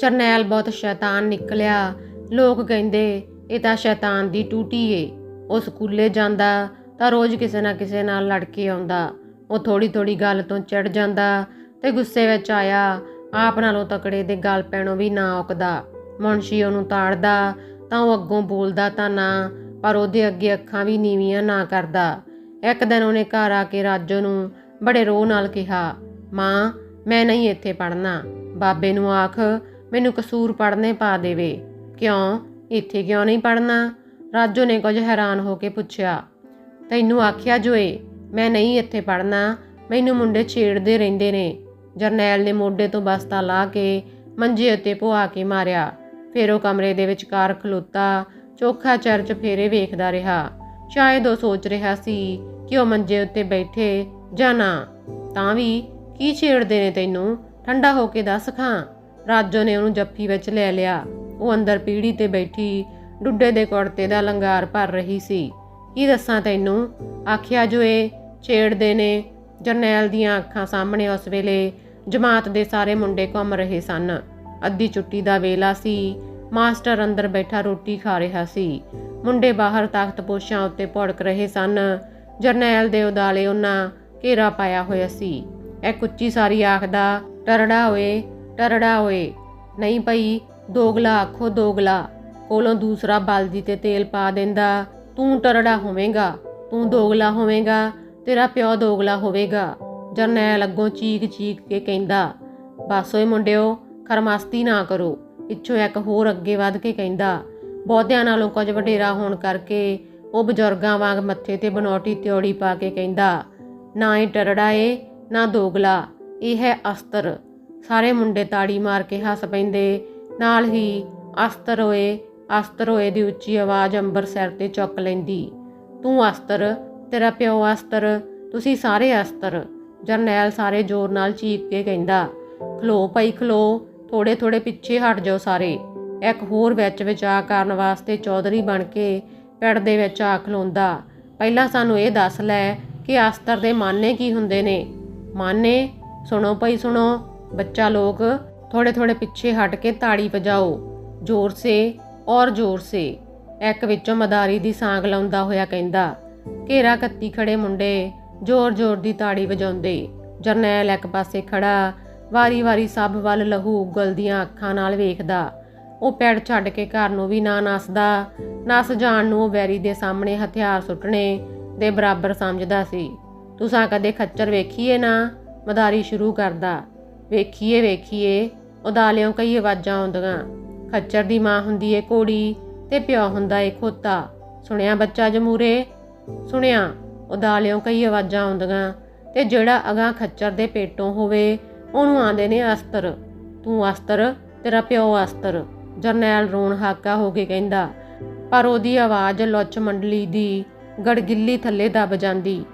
ਚਰਨੈਲ ਬਹੁਤ ਸ਼ੈਤਾਨ ਨਿਕਲਿਆ। ਲੋਕ ਕਹਿੰਦੇ, ਇਹ ਤਾਂ ਸ਼ੈਤਾਨ ਦੀ ਟੂਟੀ ਏ। ਉਹ ਸਕੂਲੇ ਜਾਂਦਾ, ਤਾਂ ਰੋਜ਼ ਕਿਸੇ ਨਾ ਕਿਸੇ ਨਾਲ ਲੜ ਕੇ ਆਉਂਦਾ। ਉਹ ਥੋੜੀ ਥੋੜੀ ਗੱਲ ਤੋਂ ਚੜ ਜਾਂਦਾ ਤੇ ਗੁੱਸੇ ਵਿੱਚ ਆਇਆ। ਆਪ ਨਾਲੋਂ ਤਕੜੇ ਦੇ ਗੱਲ ਪੈਣੋਂ ਵੀ ਨਾ ਔਕਦਾ। ਮੁਨਸ਼ੀ ਉਹਨੂੰ ਤਾੜਦਾ, ਤਾਂ ਉਹ ਅੱਗੋਂ ਬੋਲਦਾ ਤਾਂ ਨਾ, ਪਰ ਉਹਦੇ ਅੱਗੇ ਅੱਖਾਂ ਵੀ ਨੀਵੀਆਂ ਨਾ ਕਰਦਾ। ਇੱਕ ਦਿਨ ਉਹਨੇ ਘਰ ਆ ਕੇ ਰਾਜੋ ਨੂੰ ਬੜੇ ਰੋਹ ਨਾਲ ਕਿਹਾ, ਮਾਂ, ਮੈਂ ਨਹੀਂ ਇੱਥੇ ਪੜਨਾ ਬਾਬੇ ਨੂੰ ਆਖ ਮੈਨੂੰ ਕਸੂਰ ਪੜਨੇ ਪਾ ਦੇਵੇ। ਕਿਉਂ? ਇੱਥੇ ਕਿਉਂ ਨਹੀਂ ਪੜਨਾ ਰਾਜੋ ਨੇ ਕੁਝ ਹੈਰਾਨ ਹੋ ਕੇ ਪੁੱਛਿਆ। ਤੈਨੂੰ ਆਖਿਆ ਜੋਏ, ਮੈਂ ਨਹੀਂ ਇੱਥੇ ਪੜਨਾ ਮੈਨੂੰ ਮੁੰਡੇ ਛੇੜਦੇ ਰਹਿੰਦੇ ਨੇ। ਜਰਨੈਲ ਨੇ ਮੋਢੇ ਤੋਂ ਬਸਤਾ ਲਾ ਕੇ ਮੰਜੇ ਉੱਤੇ ਪੁਆ ਕੇ ਮਾਰਿਆ। ਫਿਰ ਉਹ ਕਮਰੇ ਦੇ ਵਿਚਕਾਰ ਖਲੋਤਾ, ਚੋਖਾ ਚਰਚ ਫੇਰੇ ਵੇਖਦਾ ਰਿਹਾ। ਸ਼ਾਇਦ ਉਹ ਸੋਚ ਰਿਹਾ ਸੀ ਕਿ ਉਹ ਮੰਜੇ ਉੱਤੇ ਬੈਠੇ ਜਾਂ ਨਾ। ਤਾਂ ਵੀ ਕੀ ਛੇੜਦੇ ਨੇ ਤੈਨੂੰ? ਠੰਡਾ ਹੋ ਕੇ ਦੱਸ ਖਾਂ। ਰਾਜੋ ਨੇ ਉਹਨੂੰ ਜੱਫੀ ਵਿੱਚ ਲੈ ਲਿਆ। ਉਹ ਅੰਦਰ ਪੀੜੀ ਤੇ ਬੈਠੀ ਡੁੱਡੇ ਦੇ ਕੁੜਤੇ ਦਾ ਲੰਗਾਰ ਭਰ ਰਹੀ ਸੀ। ਕੀ ਦੱਸਾਂ ਤੈਨੂੰ? ਆਖਿਆ ਜੋ ਇਹ ਛੇੜਦੇ ਨੇ। ਜਰਨੈਲ ਦੀਆਂ ਅੱਖਾਂ ਸਾਹਮਣੇ ਉਸ ਵੇਲੇ ਜਮਾਤ ਦੇ ਸਾਰੇ ਮੁੰਡੇ ਘੁੰਮ ਰਹੇ ਸਨ। ਅੱਧੀ ਛੁੱਟੀ ਦਾ ਵੇਲਾ ਸੀ। ਮਾਸਟਰ ਅੰਦਰ ਬੈਠਾ ਰੋਟੀ ਖਾ ਰਿਹਾ ਸੀ। ਮੁੰਡੇ ਬਾਹਰ ਤਖਤ ਪੋਸ਼ਾਂ ਉੱਤੇ ਭੜਕ ਰਹੇ ਸਨ। ਜਰਨੈਲ ਦੇ ਉਦਾਲੇ ਉਹਨਾਂ ਘੇਰਾ ਪਾਇਆ ਹੋਇਆ ਸੀ। ਇਹ ਉੱਚੀ ਸਾਰੀ ਆਖਦਾ ਟਰੜਾ ਹੋਏ ਟਰੜਾ ਹੋਏ ਨਹੀਂ ਭਈ, ਦੋਗਲਾ ਆਖੋ ਦੋਗਲਾ, ਕੋਲੋਂ ਦੂਸਰਾ ਬਲਦੀ ਤੇ ਤੇਲ ਪਾ ਦਿੰਦਾ, ਤੂੰ ਟਰੜਾ ਹੋਵੇਂਗਾ, ਤੂੰ ਦੋਗਲਾ ਹੋਵੇਂਗਾ, ਤੇਰਾ ਪਿਓ ਦੋਗਲਾ ਹੋਵੇਗਾ, ਜਰਨੈਲ ਅੱਗੋਂ ਚੀਕ ਚੀਕ ਕੇ ਕਹਿੰਦਾ, ਬਸ ਓਏ ਮੁੰਡਿਓ, ਖਰਮਾਸਤੀ ਨਾ ਕਰੋ, ਪਿੱਛੋਂ ਇੱਕ ਹੋਰ ਅੱਗੇ ਵੱਧ ਕੇ ਕਹਿੰਦਾ, ਬਹੁਤਿਆਂ ਨਾਲੋਂ ਕੁਝ ਵਡੇਰਾ ਹੋਣ ਕਰਕੇ ਉਹ ਬਜ਼ੁਰਗਾਂ ਵਾਂਗ ਮੱਥੇ ਤੇ ਬਨੌਟੀ ਤਿਉੜੀ ਪਾ ਕੇ ਕਹਿੰਦਾ, ਨਾ ਇਹ ਟਰੜਾ ਏ, ਨਾ ਦੋਗਲਾ, ਇਹ ਹੈ ਅਸਤਰ। ਸਾਰੇ ਮੁੰਡੇ ਤਾੜੀ ਮਾਰ ਕੇ ਹੱਸ ਪੈਂਦੇ। ਨਾਲ ਹੀ ਅਸਤਰ ਹੋਏ ਅਸਤਰ ਹੋਏ ਦੀ ਉੱਚੀ ਆਵਾਜ਼ ਅੰਬਰ ਸਿਰ ਤੇ ਚੁੱਕ ਲੈਂਦੀ। ਤੂੰ ਅਸਤਰ, ਤੇਰਾ ਪਿਓ ਅਸਤਰ, ਤੁਸੀਂ ਸਾਰੇ ਅਸਤਰ, ਜਰਨੈਲ ਸਾਰੇ ਜ਼ੋਰ ਨਾਲ ਚੀਕ ਕੇ ਕਹਿੰਦਾ। ਖਲੋ ਪਈ ਖਲੋ ਥੋੜੇ ਥੋੜੇ ਪਿੱਛੇ ਹਟ ਜਾਓ ਸਾਰੇ। ਇੱਕ ਹੋਰ ਵਿੱਚ ਵਿਚਾ ਕਰਨ ਵਾਸਤੇ ਚੌਧਰੀ ਬਣ ਕੇ ਪਿੰਡ ਦੇ ਵਿੱਚ ਆ ਖਲੋਂਦਾ। ਪਹਿਲਾਂ ਸਾਨੂੰ ਇਹ ਦੱਸ ਲੈ ਕਿ ਅਸਤਰ ਦੇ ਮਾਨੇ ਕੀ ਹੁੰਦੇ ਨੇ? ਮਾਨੇ? ਸੁਣੋ ਭਈ, ਸੁਣੋ। ਬੱਚਾ ਲੋਕ ਥੋੜੇ ਥੋੜੇ ਪਿੱਛੇ ਹਟ ਕੇ ਤਾੜੀ ਵਜਾਓ। ਜ਼ੋਰ ਸੇ ਔਰ ਜ਼ੋਰ ਸੇ। ਇੱਕ ਵਿੱਚੋਂ ਮਦਾਰੀ ਦੀ ਸਾਂਗ ਲਾਉਂਦਾ ਹੋਇਆ ਕਹਿੰਦਾ, ਘੇਰਾ ਕੱਤੀ ਖੜੇ ਮੁੰਡੇ, ਜ਼ੋਰ ਜ਼ੋਰ ਦੀ ਤਾੜੀ ਵਜਾਉਂਦੇ। ਜਰਨੈਲ ਇੱਕ ਪਾਸੇ ਖੜਾ ਵਾਰੀ-ਵਾਰੀ ਸਭ ਵੱਲ ਲਹੂ ਉਗਲਦੀਆਂ ਅੱਖਾਂ ਨਾਲ ਵੇਖਦਾ। ਉਹ ਪੈੜ ਛੱਡ ਕੇ ਘਰ ਨੂੰ ਵੀ ਨਾ ਨਸਦਾ, ਨਸ ਜਾਣ ਨੂੰ ਉਹ ਵੈਰੀ ਦੇ ਸਾਹਮਣੇ ਹਥਿਆਰ ਸੁੱਟਣੇ ਦੇ ਬਰਾਬਰ ਸਮਝਦਾ ਸੀ। ਤੁਸਾਂ ਕਦੇ ਖੱਚਰ ਵੇਖੀਏ ਨਾ? ਮਦਾਰੀ ਸ਼ੁਰੂ ਕਰਦਾ। ਵੇਖੀਏ ਵੇਖੀਏ। ਉਦਾਲਿਓਂ ਕਈ ਆਵਾਜ਼ਾਂ ਆਉਂਦੀਆਂ। ਖੱਚਰ ਦੀ ਮਾਂ ਹੁੰਦੀ ਏ ਕੋੜੀ ਤੇ ਪਿਓ ਹੁੰਦਾ ਏ ਖੋਤਾ। ਸੁਣਿਆ ਬੱਚਾ ਜਮੂਰੇ? ਸੁਣਿਆ। ਉਦਾਲਿਓਂ ਕਈ ਆਵਾਜ਼ਾਂ ਆਉਂਦੀਆਂ ਤੇ ਜਿਹੜਾ ਅਗਾਂ ਖੱਚਰ ਦੇ ਪੇਟੋਂ ਹੋਵੇ, ਉਹਨੂੰ ਆਂਦੇ ਨੇ ਅਸਤਰ। ਤੂੰ ਅਸਤਰ, ਤੇਰਾ ਪਿਓ ਅਸਤਰ। ਜਰਨੈਲ ਰੋਣ ਹਾਕਾ ਹੋ ਕੇ ਕਹਿੰਦਾ। ਪਰ ਉਹਦੀ ਆਵਾਜ਼ ਲੁੱਚ ਮੰਡਲੀ ਦੀ ਗੜਗਿੱਲੀ ਥੱਲੇ ਦਬ ਜਾਂਦੀ।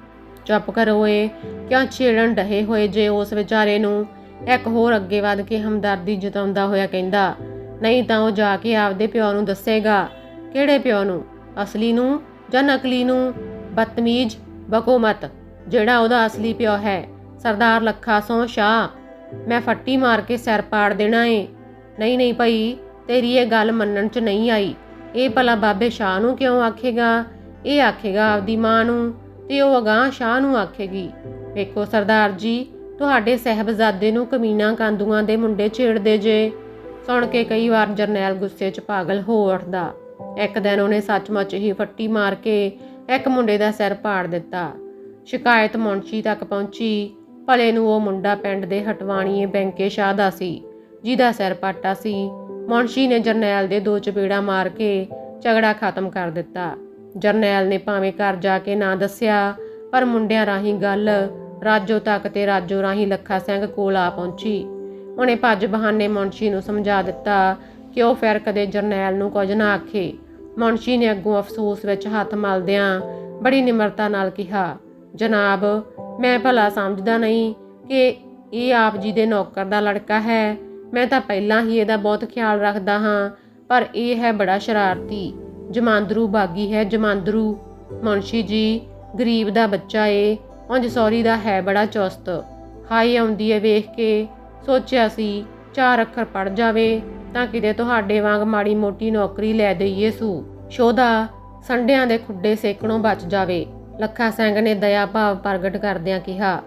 ਚੁੱਪ ਕਰੋ ਏ, ਕਿਉਂ ਛੇੜਨ ਡਹੇ ਹੋਏ ਜੇ ਉਸ ਵਿਚਾਰੇ ਨੂੰ? ਇੱਕ ਹੋਰ ਅੱਗੇ ਵੱਧ ਕੇ ਹਮਦਰਦੀ ਜਤਾਉਂਦਾ ਹੋਇਆ ਕਹਿੰਦਾ, ਨਹੀਂ ਤਾਂ ਉਹ ਜਾ ਕੇ ਆਪਦੇ ਪਿਓ ਨੂੰ ਦੱਸੇਗਾ। ਕਿਹੜੇ ਪਿਓ ਨੂੰ? ਅਸਲੀ ਨੂੰ ਜਾਂ ਨਕਲੀ ਨੂੰ? ਬਤਮੀਜ਼ ਬਕੋਮਤ, ਜਿਹੜਾ ਉਹਦਾ ਅਸਲੀ ਪਿਓ ਹੈ। ਸਰਦਾਰ ਲੱਖਾ ਸੋਂ ਸ਼ਾਹ, ਮੈਂ ਫੱਟੀ ਮਾਰ ਕੇ ਸਿਰ ਪਾੜ ਦੇਣਾ ਏ। ਨਹੀਂ ਨਹੀਂ ਭਾਈ, ਤੇਰੀ ਇਹ ਗੱਲ ਮੰਨਣ ਚ ਨਹੀਂ ਆਈ। ਇਹ ਭਲਾ ਬਾਬੇ ਸ਼ਾਹ ਨੂੰ ਕਿਉਂ ਆਖੇਗਾ? ਇਹ ਆਖੇਗਾ ਆਪਦੀ ਮਾਂ ਨੂੰ ਤੇ ਉਹ ਅਗਾਂਹ ਸ਼ਾਹ ਨੂੰ ਆਖੇਗੀ। ਵੇਖੋ ਸਰਦਾਰ ਜੀ ਤੁਹਾਡੇ ਸਹਿਬਜ਼ਾਦੇ ਨੂੰ ਕਮੀਨਾ ਕਾਂਦੂਆਂ ਦੇ ਮੁੰਡੇ ਛੇੜਦੇ ਜੇ। ਸੁਣ ਕੇ ਕਈ ਵਾਰ ਜਰਨੈਲ ਗੁੱਸੇ 'ਚ ਪਾਗਲ ਹੋ ਉੱਠਦਾ। ਇੱਕ ਦਿਨ ਉਹਨੇ ਸੱਚਮੁੱਚ ਹੀ ਫੱਟੀ ਮਾਰ ਕੇ ਇੱਕ ਮੁੰਡੇ ਦਾ ਸਿਰ ਪਾੜ ਦਿੱਤਾ। ਸ਼ਿਕਾਇਤ ਮੁਨਸ਼ੀ ਤੱਕ ਪਹੁੰਚੀ। ਭਲੇ ਨੂੰ ਉਹ ਮੁੰਡਾ ਪਿੰਡ ਦੇ ਹਟਵਾਣੀਏ ਬੈਂਕੇ ਸ਼ਾਹ ਦਾ ਸੀ, ਜਿਹਦਾ ਸਿਰ ਪਾਟਾ ਸੀ। ਮੁਨਸ਼ੀ ਨੇ ਜਰਨੈਲ ਦੇ ਦੋ ਚਪੇੜਾ ਮਾਰ ਕੇ ਝਗੜਾ ਖਤਮ ਕਰ ਦਿੱਤਾ। ਜਰਨੈਲ ਨੇ ਭਾਵੇਂ ਘਰ ਜਾ ਕੇ ਨਾ ਦੱਸਿਆ, ਪਰ ਮੁੰਡਿਆਂ ਰਾਹੀਂ ਗੱਲ ਰਾਜੋ ਤੱਕ ਤੇ ਰਾਜੋ ਰਾਹੀਂ ਲੱਖਾ ਸਿੰਘ ਕੋਲ ਆ ਪਹੁੰਚੀ। ਉਹਨੇ ਭੱਜ ਬਹਾਨੇ ਮੁਨਸ਼ੀ ਨੂੰ ਸਮਝਾ ਦਿੱਤਾ ਕਿ ਉਹ ਫਿਰ ਕਦੇ ਜਰਨੈਲ ਨੂੰ ਕੁਝ ਨਾ ਆਖੇ। ਮੁਨਸ਼ੀ ਨੇ ਅੱਗੋਂ ਅਫਸੋਸ ਵਿੱਚ ਹੱਥ ਮਲਦਿਆਂ ਬੜੀ ਨਿਮਰਤਾ ਨਾਲ ਕਿਹਾ, ਜਨਾਬ, ਮੈਂ ਭਲਾ ਸਮਝਦਾ ਨਹੀਂ ਕਿ ਇਹ ਆਪ ਜੀ ਦੇ ਨੌਕਰ ਦਾ ਲੜਕਾ ਹੈ। ਮੈਂ ਤਾਂ ਪਹਿਲਾਂ ਹੀ ਇਹਦਾ ਬਹੁਤ ਖਿਆਲ ਰੱਖਦਾ ਹਾਂ, ਪਰ ਇਹ ਹੈ ਬੜਾ ਸ਼ਰਾਰਤੀ। ਜਮਾਂਦਰੂ ਬਾਗੀ ਹੈ ਜਮਾਂਦਰੂ। ਮੁਨਸ਼ੀ ਜੀ, ਗਰੀਬ ਦਾ ਬੱਚਾ ਏ। ਉਂਝ ਸੌਰੀ ਦਾ ਹੈ ਬੜਾ ਚੁਸਤ। ਹਾਈ ਆਉਂਦੀ ਹੈ ਵੇਖ ਕੇ। ਸੋਚਿਆ ਸੀ, ਚਾਰ ਅੱਖਰ ਪੜ ਜਾਵੇ, ਤਾਂ ਕਿਤੇ ਤੁਹਾਡੇ ਵਾਂਗ ਮਾੜੀ ਮੋਟੀ ਨੌਕਰੀ ਲੈ ਦਈਏ ਸੂ। ਸ਼ੋਧਾ, ਸੰਡਿਆਂ ਦੇ ਖੁੱਡੇ ਸੇਕਣੋਂ ਬਚ ਜਾਵੇ। ਲੱਖਾ ਸਿੰਘ ਨੇ ਦਇਆ ਭਾਵ ਪ੍ਰਗਟ ਕਰਦਿਆਂ ਕਿਹਾ,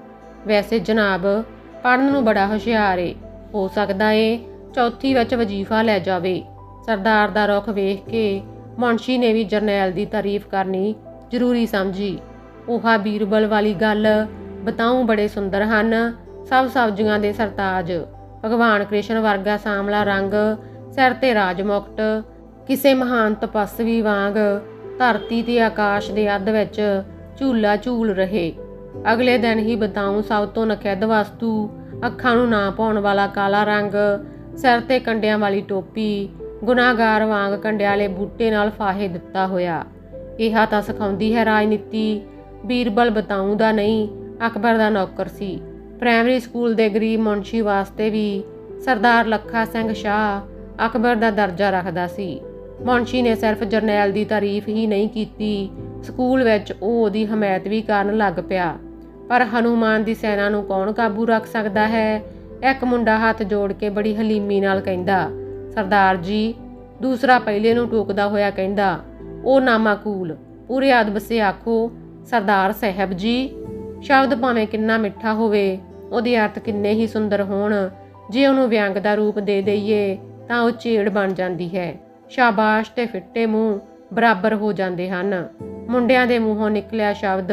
ਵੈਸੇ ਜਨਾਬ ਪੜਨ ਨੂੰ ਬੜਾ ਹੁਸ਼ਿਆਰ ਏ। ਹੋ ਸਕਦਾ ਏ ਚੌਥੀ ਵਿੱਚ ਵਜ਼ੀਫਾ ਲੈ ਜਾਵੇ। ਸਰਦਾਰ ਦਾ ਰੁਖ ਵੇਖ ਕੇ ਮੁਨਸ਼ੀ ਨੇ ਵੀ ਜਰਨੈਲ ਦੀ ਤਾਰੀਫ ਕਰਨੀ ਜ਼ਰੂਰੀ ਸਮਝੀ। ਉਹਾ ਬੀਰਬਲ ਵਾਲੀ ਗੱਲ ਬਤਾਉ ਬੜੇ ਸੁੰਦਰ ਹਨ, ਸਭ ਸਬਜ਼ੀਆਂ ਦੇ ਸਰਤਾਜ। ਭਗਵਾਨ ਕ੍ਰਿਸ਼ਨ ਵਰਗਾ ਸਾਮਲਾ ਰੰਗ, ਸਿਰ ਤੇ ਰਾਜ ਮੁਕਟ। ਕਿਸੇ ਮਹਾਨ ਤਪਸਵੀ ਵਾਂਗ ਧਰਤੀ ਤੇ ਆਕਾਸ਼ ਦੇ ਅੱਧ ਵਿੱਚ ਝੂਲਾ ਝੂਲ ਰਹੇ। ਅਗਲੇ ਦਿਨ ਹੀ ਬਤਾਉ ਸਭ ਤੋਂ ਨਖਿੱਧ ਵਸਤੂ, ਅੱਖਾਂ ਨੂੰ ਨਾ ਪਾਉਣ ਵਾਲਾ ਕਾਲਾ ਰੰਗ, ਸਿਰ ਤੇ ਕੰਡਿਆਂ ਵਾਲੀ ਟੋਪੀ, ਗੁਨਾਹਗਾਰ ਵਾਂਗ ਕੰਡਿਆਲੇ ਬੂਟੇ ਨਾਲ ਫਾਹੇ ਦਿੱਤਾ ਹੋਇਆ। ਇਹ ਤਾਂ ਸਿਖਾਉਂਦੀ ਹੈ ਰਾਜਨੀਤੀ। ਬੀਰਬਲ ਬਤਾਉ ਦਾ ਨਹੀਂ, ਅਕਬਰ ਦਾ ਨੌਕਰ ਸੀ। ਪ੍ਰਾਇਮਰੀ ਸਕੂਲ ਦੇ ਗਰੀਬ ਮੁਨਸ਼ੀ ਵਾਸਤੇ ਵੀ ਸਰਦਾਰ ਲੱਖਾ ਸਿੰਘ ਸ਼ਾਹ ਅਕਬਰ ਦਾ ਦਰਜਾ ਰੱਖਦਾ ਸੀ। ਮੁਨਸ਼ੀ ਨੇ ਸਿਰਫ ਜਰਨੈਲ ਦੀ ਤਾਰੀਫ ਹੀ ਨਹੀਂ ਕੀਤੀ। ਸਕੂਲ ਵਿੱਚ ਉਹ ਉਹਦੀ ਹਮਾਇਤ ਵੀ ਕਰਨ ਲੱਗ ਪਿਆ। ਪਰ ਹਨੂਮਾਨ ਦੀ ਸੈਨਾ ਨੂੰ ਕੌਣ ਕਾਬੂ ਰੱਖ ਸਕਦਾ ਹੈ? ਇੱਕ ਮੁੰਡਾ ਹੱਥ ਜੋੜ ਕੇ ਬੜੀ ਹਲੀਮੀ ਨਾਲ ਕਹਿੰਦਾ, ਸਰਦਾਰ ਜੀ, ਦੂਸਰਾ ਪਹਿਲੇ ਨੂੰ ਟੋਕਦਾ ਹੋਇਆ ਕਹਿੰਦਾ, ਉਹ ਨਾਮਾਕੂਲ, ਪੂਰੇ ਅਦਬ ਸੇ ਆਖੋ ਸਰਦਾਰ ਸਾਹਿਬ ਜੀ, ਸ਼ਬਦ ਭਾਵੇਂ ਕਿੰਨਾ ਮਿੱਠਾ ਹੋਵੇ, ਉਹਦੇ ਅਰਥ ਕਿੰਨੇ ਹੀ ਸੁੰਦਰ ਹੋਣ। ਜੇ ਉਹਨੂੰ ਵਿਅੰਗ ਦਾ ਰੂਪ ਦੇ ਦਈਏ, ਤਾਂ ਉਹ ਚੇੜ ਬਣ ਜਾਂਦੀ ਹੈ। ਸ਼ਾਬਾਸ਼ ਤੇ ਫਿੱਟੇ ਮੂੰਹ ਬਰਾਬਰ ਹੋ ਜਾਂਦੇ ਹਨ। ਮੁੰਡਿਆਂ ਦੇ ਮੂੰਹੋਂ ਨਿਕਲਿਆ ਸ਼ਬਦ,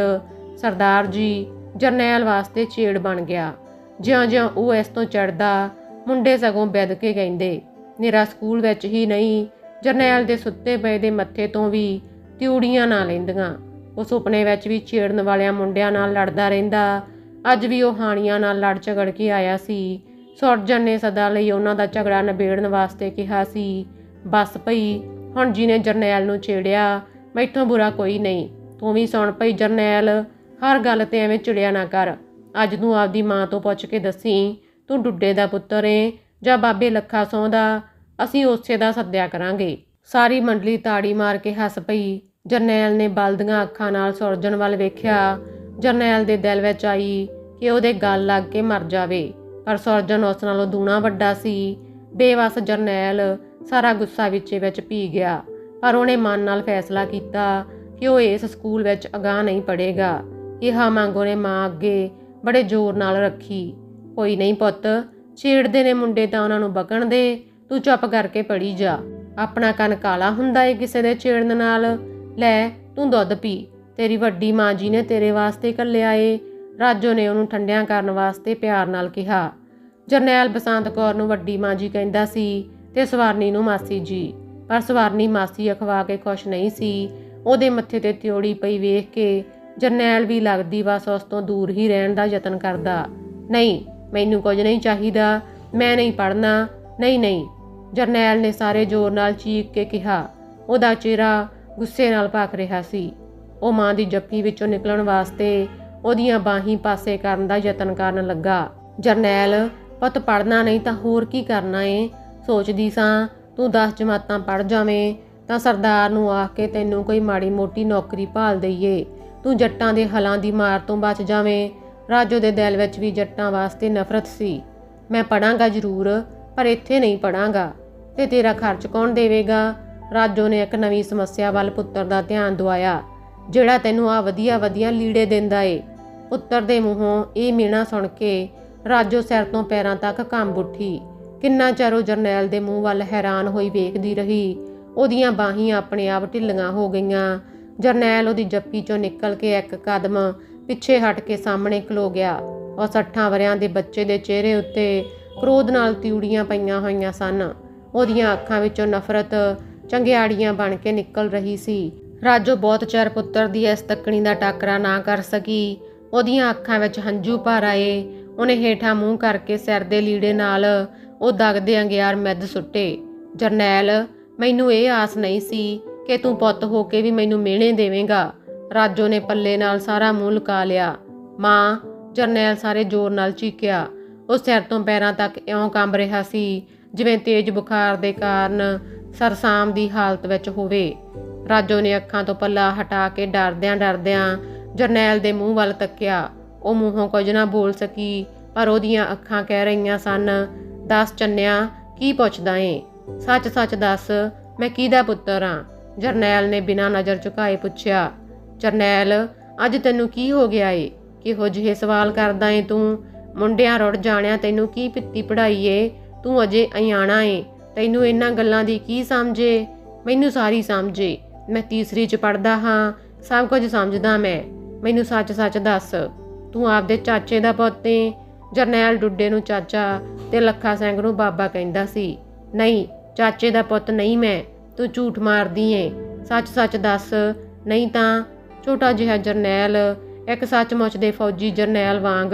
ਸਰਦਾਰ ਜੀ, ਜਰਨੈਲ ਵਾਸਤੇ ਚੇੜ ਬਣ ਗਿਆ। ਜਿਉਂ-ਜਿਉਂ ਉਹ ਇਸ ਤੋਂ ਚੜਦਾ ਮੁੰਡੇ ਸਗੋਂ ਬੈਦ ਕੇ ਕਹਿੰਦੇ, ਨਿਰਾ ਸਕੂਲ ਵਿੱਚ ਹੀ ਨਹੀਂ, ਜਰਨੈਲ ਦੇ ਸੁੱਤੇ ਪਏ ਦੇ ਮੱਥੇ ਤੋਂ ਵੀ ਤਿਉੜੀਆਂ ਨਾ ਲੈਂਦੀਆਂ। ਉਹ ਸੁਪਨੇ ਵਿੱਚ ਵੀ ਛੇੜਨ ਵਾਲਿਆਂ ਮੁੰਡਿਆਂ ਨਾਲ ਲੜਦਾ ਰਹਿੰਦਾ। ਅੱਜ ਵੀ ਉਹ ਹਾਣੀਆਂ ਨਾਲ ਲੜ ਝਗੜ ਕੇ ਆਇਆ ਸੀ। ਸੁਰਜਨ ਨੇ ਸਦਾ ਲਈ ਉਹਨਾਂ ਦਾ ਝਗੜਾ ਨਿਬੇੜਨ ਵਾਸਤੇ ਕਿਹਾ ਸੀ। ਬਸ ਭਈ ਹੁਣ ਜਿਹਨੇ ਜਰਨੈਲ ਨੂੰ ਛੇੜਿਆ, ਮੈਥੋਂ ਬੁਰਾ ਕੋਈ ਨਹੀਂ। ਤੂੰ ਵੀ ਸੁਣ ਭਈ ਜਰਨੈਲ, ਹਰ ਗੱਲ ਤੇ ਐਵੇਂ ਚਿੜਿਆ ਨਾ ਕਰ। ਅੱਜ ਤੂੰ ਆਪਦੀ ਮਾਂ ਤੋਂ ਪੁੱਛ ਕੇ ਦੱਸੀ, ਤੂੰ ਡੁੱਡੇ ਦਾ ਪੁੱਤਰ ਏ ਜਾਂ ਬਾਬੇ ਲੱਖਾ ਸੌਂ ਦਾ? ਅਸੀਂ ਉਸੇ ਦਾ ਸੱਦਿਆ ਕਰਾਂਗੇ। ਸਾਰੀ ਮੰਡਲੀ ਤਾੜੀ ਮਾਰ ਕੇ ਹੱਸ ਪਈ। ਜਰਨੈਲ ਨੇ ਬਲਦੀਆਂ ਅੱਖਾਂ ਨਾਲ ਸੁਰਜਣ ਵੱਲ ਵੇਖਿਆ। ਜਰਨੈਲ ਦੇ ਦਿਲ ਵਿੱਚ ਆਈ ਕਿ ਉਹਦੇ ਗੱਲ ਲੱਗ ਕੇ ਮਰ ਜਾਵੇ। ਪਰ ਸੁਰਜਣ ਉਸ ਨਾਲੋਂ ਦੂਣਾ ਵੱਡਾ ਸੀ। ਬੇਵਸ ਜਰਨੈਲ ਸਾਰਾ ਗੁੱਸਾ ਵਿੱਚੇ ਵਿੱਚ ਪੀ ਗਿਆ। ਪਰ ਉਹਨੇ ਮਨ ਨਾਲ ਫੈਸਲਾ ਕੀਤਾ ਕਿ ਉਹ ਇਸ ਸਕੂਲ ਵਿੱਚ ਅਗਾਹ ਨਹੀਂ ਪੜੇਗਾ ਇਹ ਮੰਗ ਉਹਨੇ ਮਾਂ ਅੱਗੇ ਬੜੇ ਜ਼ੋਰ ਨਾਲ ਰੱਖੀ। ਕੋਈ ਨਹੀਂ ਪੁੱਤ, ਛੇੜਦੇ ਨੇ ਮੁੰਡੇ ਤਾਂ ਉਹਨਾਂ ਨੂੰ ਬਕਣ ਦੇ। ਤੂੰ ਚੁੱਪ ਕਰਕੇ ਪੜੀ ਜਾ। ਆਪਣਾ ਕੰਨ ਕਾਲਾ ਹੁੰਦਾ ਏ ਕਿਸੇ ਦੇ ਛੇੜਨ ਨਾਲ। ਲੈ, ਤੂੰ ਦੁੱਧ ਪੀ। ਤੇਰੀ ਵੱਡੀ ਮਾਂ ਜੀ ਨੇ ਤੇਰੇ ਵਾਸਤੇ ਕੱਲਿਆ ਏ। ਰਾਜੋ ਨੇ ਉਹਨੂੰ ਠੰਡਿਆਂ ਕਰਨ ਵਾਸਤੇ ਪਿਆਰ ਨਾਲ ਕਿਹਾ। ਜਰਨੈਲ ਬਸੰਤ ਕੌਰ ਨੂੰ ਵੱਡੀ ਮਾਂ ਜੀ ਕਹਿੰਦਾ ਸੀ ਤੇ ਸਵਾਰਨੀ ਨੂੰ ਮਾਸੀ ਜੀ। ਪਰ ਸਵਾਰਨੀ ਮਾਸੀ ਅਖਵਾ ਕੇ ਖੁਸ਼ ਨਹੀਂ ਸੀ। ਉਹਦੇ ਮੱਥੇ ਤੇ ਤਿਉੜੀ ਪਈ ਵੇਖ ਕੇ ਜਰਨੈਲ ਵੀ ਲੱਗਦੀ ਬਸ ਉਸ ਤੋਂ ਦੂਰ ਹੀ ਰਹਿਣ ਦਾ ਯਤਨ ਕਰਦਾ। ਨਹੀਂ, ਮੈਨੂੰ ਕੁਝ ਨਹੀਂ ਚਾਹੀਦਾ। ਮੈਂ ਨਹੀਂ ਪੜਨਾ ਨਹੀਂ ਨਹੀਂ। ਜਰਨੈਲ ਨੇ ਸਾਰੇ ਜ਼ੋਰ ਨਾਲ ਚੀਕ ਕੇ ਕਿਹਾ। ਉਹਦਾ ਚਿਹਰਾ ਗੁੱਸੇ ਨਾਲ ਭਖ ਰਿਹਾ ਸੀ। ਉਹ ਮਾਂ ਦੀ ਜੱਫੀ ਵਿੱਚੋਂ ਨਿਕਲਣ ਵਾਸਤੇ ਉਹਦੀਆਂ ਬਾਹੀਂ ਪਾਸੇ ਕਰਨ ਦਾ ਯਤਨ ਕਰਨ ਲੱਗਾ। ਜਰਨੈਲ, ਪੁੱਤ ਪੜਨਾ ਨਹੀਂ ਤਾਂ ਹੋਰ ਕੀ ਕਰਨਾ ਏ? ਸੋਚਦੀ ਸਾਂ, ਤੂੰ 10 ਜਮਾਤਾਂ ਪੜ ਜਾਵੇਂ ਤਾਂ ਸਰਦਾਰ ਨੂੰ ਆਖ ਕੇ ਤੈਨੂੰ ਕੋਈ ਮਾੜੀ ਮੋਟੀ ਨੌਕਰੀ ਭਾਲ ਦਈਏ। ਤੂੰ ਜੱਟਾਂ ਦੇ ਹਲਾਂ ਦੀ ਮਾਰ ਤੋਂ ਬਚ ਜਾਵੇਂ। ਰਾਜੋ ਦੇ ਦਿਲ ਵਿੱਚ ਵੀ ਜੱਟਾਂ ਵਾਸਤੇ ਨਫ਼ਰਤ ਸੀ। ਮੈਂ ਪੜਾਂਗਾ ਜ਼ਰੂਰ, ਪਰ ਇੱਥੇ ਨਹੀਂ ਪੜਾਂਗਾ ਤੇ ਤੇਰਾ ਖਰਚ ਕੌਣ ਦੇਵੇਗਾ? ਰਾਜੋ ਨੇ ਇੱਕ ਨਵੀਂ ਸਮੱਸਿਆ ਵੱਲ ਪੁੱਤਰ ਦਾ ਧਿਆਨ ਦਵਾਇਆ ਜਿਹੜਾ ਤੈਨੂੰ ਆ ਵਧੀਆ ਵਧੀਆ ਲੀੜੇ ਦਿੰਦਾ ਏ। ਪੁੱਤਰ ਦੇ ਮੂੰਹੋਂ ਇਹ ਮੀਣਾ ਸੁਣ ਕੇ ਰਾਜੋ ਸਿਰ ਤੋਂ ਪੈਰਾਂ ਤੱਕ ਕੰਬ ਉੱਠੀ। ਕਿੰਨਾ ਚਿਰ ਉਹ ਜਰਨੈਲ ਦੇ ਮੂੰਹ ਵੱਲ ਹੈਰਾਨ ਹੋਈ ਵੇਖਦੀ ਰਹੀ, ਉਹਦੀਆਂ ਬਾਹੀਆਂ ਆਪਣੇ ਆਪ ਢਿੱਲੀਆਂ ਹੋ ਗਈਆਂ। ਜਰਨੈਲ ਉਹਦੀ ਜੱਫੀ ਚੋਂ ਨਿਕਲ ਕੇ ਇੱਕ ਕਦਮ ਪਿੱਛੇ ਹਟ ਕੇ ਸਾਹਮਣੇ ਖਲੋ ਗਿਆ। ਉਹ 60 ਵਰਿਆਂ ਦੇ ਬੱਚੇ ਦੇ ਚਿਹਰੇ ਉੱਤੇ ਕ੍ਰੋਧ ਨਾਲ ਤਿਉੜੀਆਂ ਪਈਆਂ ਹੋਈਆਂ ਸਨ। ਉਹਦੀਆਂ ਅੱਖਾਂ ਵਿੱਚੋਂ ਨਫ਼ਰਤ ਚੰਗਿਆੜੀਆਂ ਬਣ ਕੇ ਨਿਕਲ ਰਹੀ ਸੀ। ਰਾਜੋ ਬਹੁਤ ਚਿਰ ਪੁੱਤਰ ਦੀ ਇਸ ਤੱਕਣੀ ਦਾ ਟਾਕਰਾ ਨਾ ਕਰ ਸਕੀ। ਉਹਦੀਆਂ ਅੱਖਾਂ ਵਿੱਚ ਹੰਝੂ ਭਰ ਆਏ। ਉਹਨੇ ਹੇਠਾਂ ਮੂੰਹ ਕਰਕੇ ਸਿਰ ਦੇ ਲੀੜੇ ਨਾਲ ਉਹ ਦਗਦੇ ਅੰਗਿਆਰ ਮਿੱਧ ਸੁੱਟੇ। ਜਰਨੈਲ, ਮੈਨੂੰ ਇਹ ਆਸ ਨਹੀਂ ਸੀ ਕਿ ਤੂੰ ਪੁੱਤ ਹੋ ਕੇ ਵੀ ਮੈਨੂੰ ਮਿਹਣੇ ਦੇਵੇਂਗਾ। ਰਾਜੋ ਨੇ ਪੱਲੇ ਨਾਲ ਸਾਰਾ ਮੂੰਹ ਲੁਕਾ ਲਿਆ। ਮਾਂ, ਜਰਨੈਲ ਸਾਰੇ ਜ਼ੋਰ ਨਾਲ ਚੀਕਿਆ। ਉਹ ਸਿਰ ਤੋਂ ਪੈਰਾਂ ਤੱਕ ਇਉਂ ਕੰਬ ਰਿਹਾ ਸੀ, ਜਿਵੇਂ ਤੇਜ਼ ਬੁਖਾਰ ਦੇ ਕਾਰਨ ਸਰਸਾਮ ਦੀ ਹਾਲਤ ਵਿੱਚ ਹੋਵੇ। ਰਾਜੋ ਨੇ ਅੱਖਾਂ ਤੋਂ ਪੱਲਾ ਹਟਾ ਕੇ ਡਰਦਿਆਂ ਡਰਦਿਆਂ ਜਰਨੈਲ ਦੇ ਮੂੰਹ ਵੱਲ ਤੱਕਿਆ। ਉਹ ਮੂੰਹੋਂ ਕੁਝ ਨਾ ਬੋਲ ਸਕੀ, ਪਰ ਉਹਦੀਆਂ ਅੱਖਾਂ ਕਹਿ ਰਹੀਆਂ ਸਨ, ਦੱਸ ਚੰਨਿਆ, ਕੀ ਪੁੱਛਦਾ ਏ? ਸੱਚ ਸੱਚ ਦੱਸ, ਮੈਂ ਕਿਹਦਾ ਪੁੱਤਰ ਆ? ਜਰਨੈਲ ਨੇ ਬਿਨਾਂ ਨਜ਼ਰ ਝੁਕਾਏ ਪੁੱਛਿਆ, ਜਰਨੈਲ, ਅੱਜ ਤੈਨੂੰ ਕੀ ਹੋ ਗਿਆ ਏ? ਕਿਹੋ ਜਿਹੇ ਸਵਾਲ ਕਰਦਾ ਏ ਤੂੰ? ਮੁੰਡਿਆਂ ਰੁੜ ਜਾਣਿਆ ਤੈਨੂੰ ਕੀ ਪਿੱਤੀ ਪੜਾਈ ਏ? ਤੂੰ ਅਜੇ ਅਣਜਾਣਾ ਏ? ਤੈਨੂੰ ਇਹਨਾਂ ਗੱਲਾਂ ਦੀ ਕੀ ਸਮਝੇ? ਮੈਨੂੰ ਸਾਰੀ ਸਮਝੇ। ਮੈਂ ਤੀਸਰੀ ਚ ਪੜਦਾ ਹਾਂ। ਸਭ ਕੁਝ ਸਮਝਦਾ ਮੈਂ। ਮੈਨੂੰ ਸੱਚ ਸੱਚ ਦੱਸ। ਤੂੰ ਆਪਦੇ ਚਾਚੇ ਦਾ ਪੁੱਤ ਏ। ਜਰਨੈਲ ਡੁੱਡੇ ਨੂੰ ਚਾਚਾ ਤੇ ਲੱਖਾ ਸਿੰਘ ਨੂੰ ਬਾਬਾ ਕਹਿੰਦਾ ਸੀ। ਨਹੀਂ, ਚਾਚੇ ਦਾ ਪੁੱਤ ਨਹੀਂ ਮੈਂ। ਤੂੰ ਝੂਠ ਮਾਰਦੀ ਏ। ਸੱਚ ਸੱਚ ਦੱਸ। ਨਹੀਂ ਤਾਂ ਛੋਟਾ ਜਿਹਾ ਜਰਨੈਲ, ਇੱਕ ਸੱਚਮੁੱਚ ਦੇ ਫੌਜੀ ਜਰਨੈਲ ਵਾਂਗ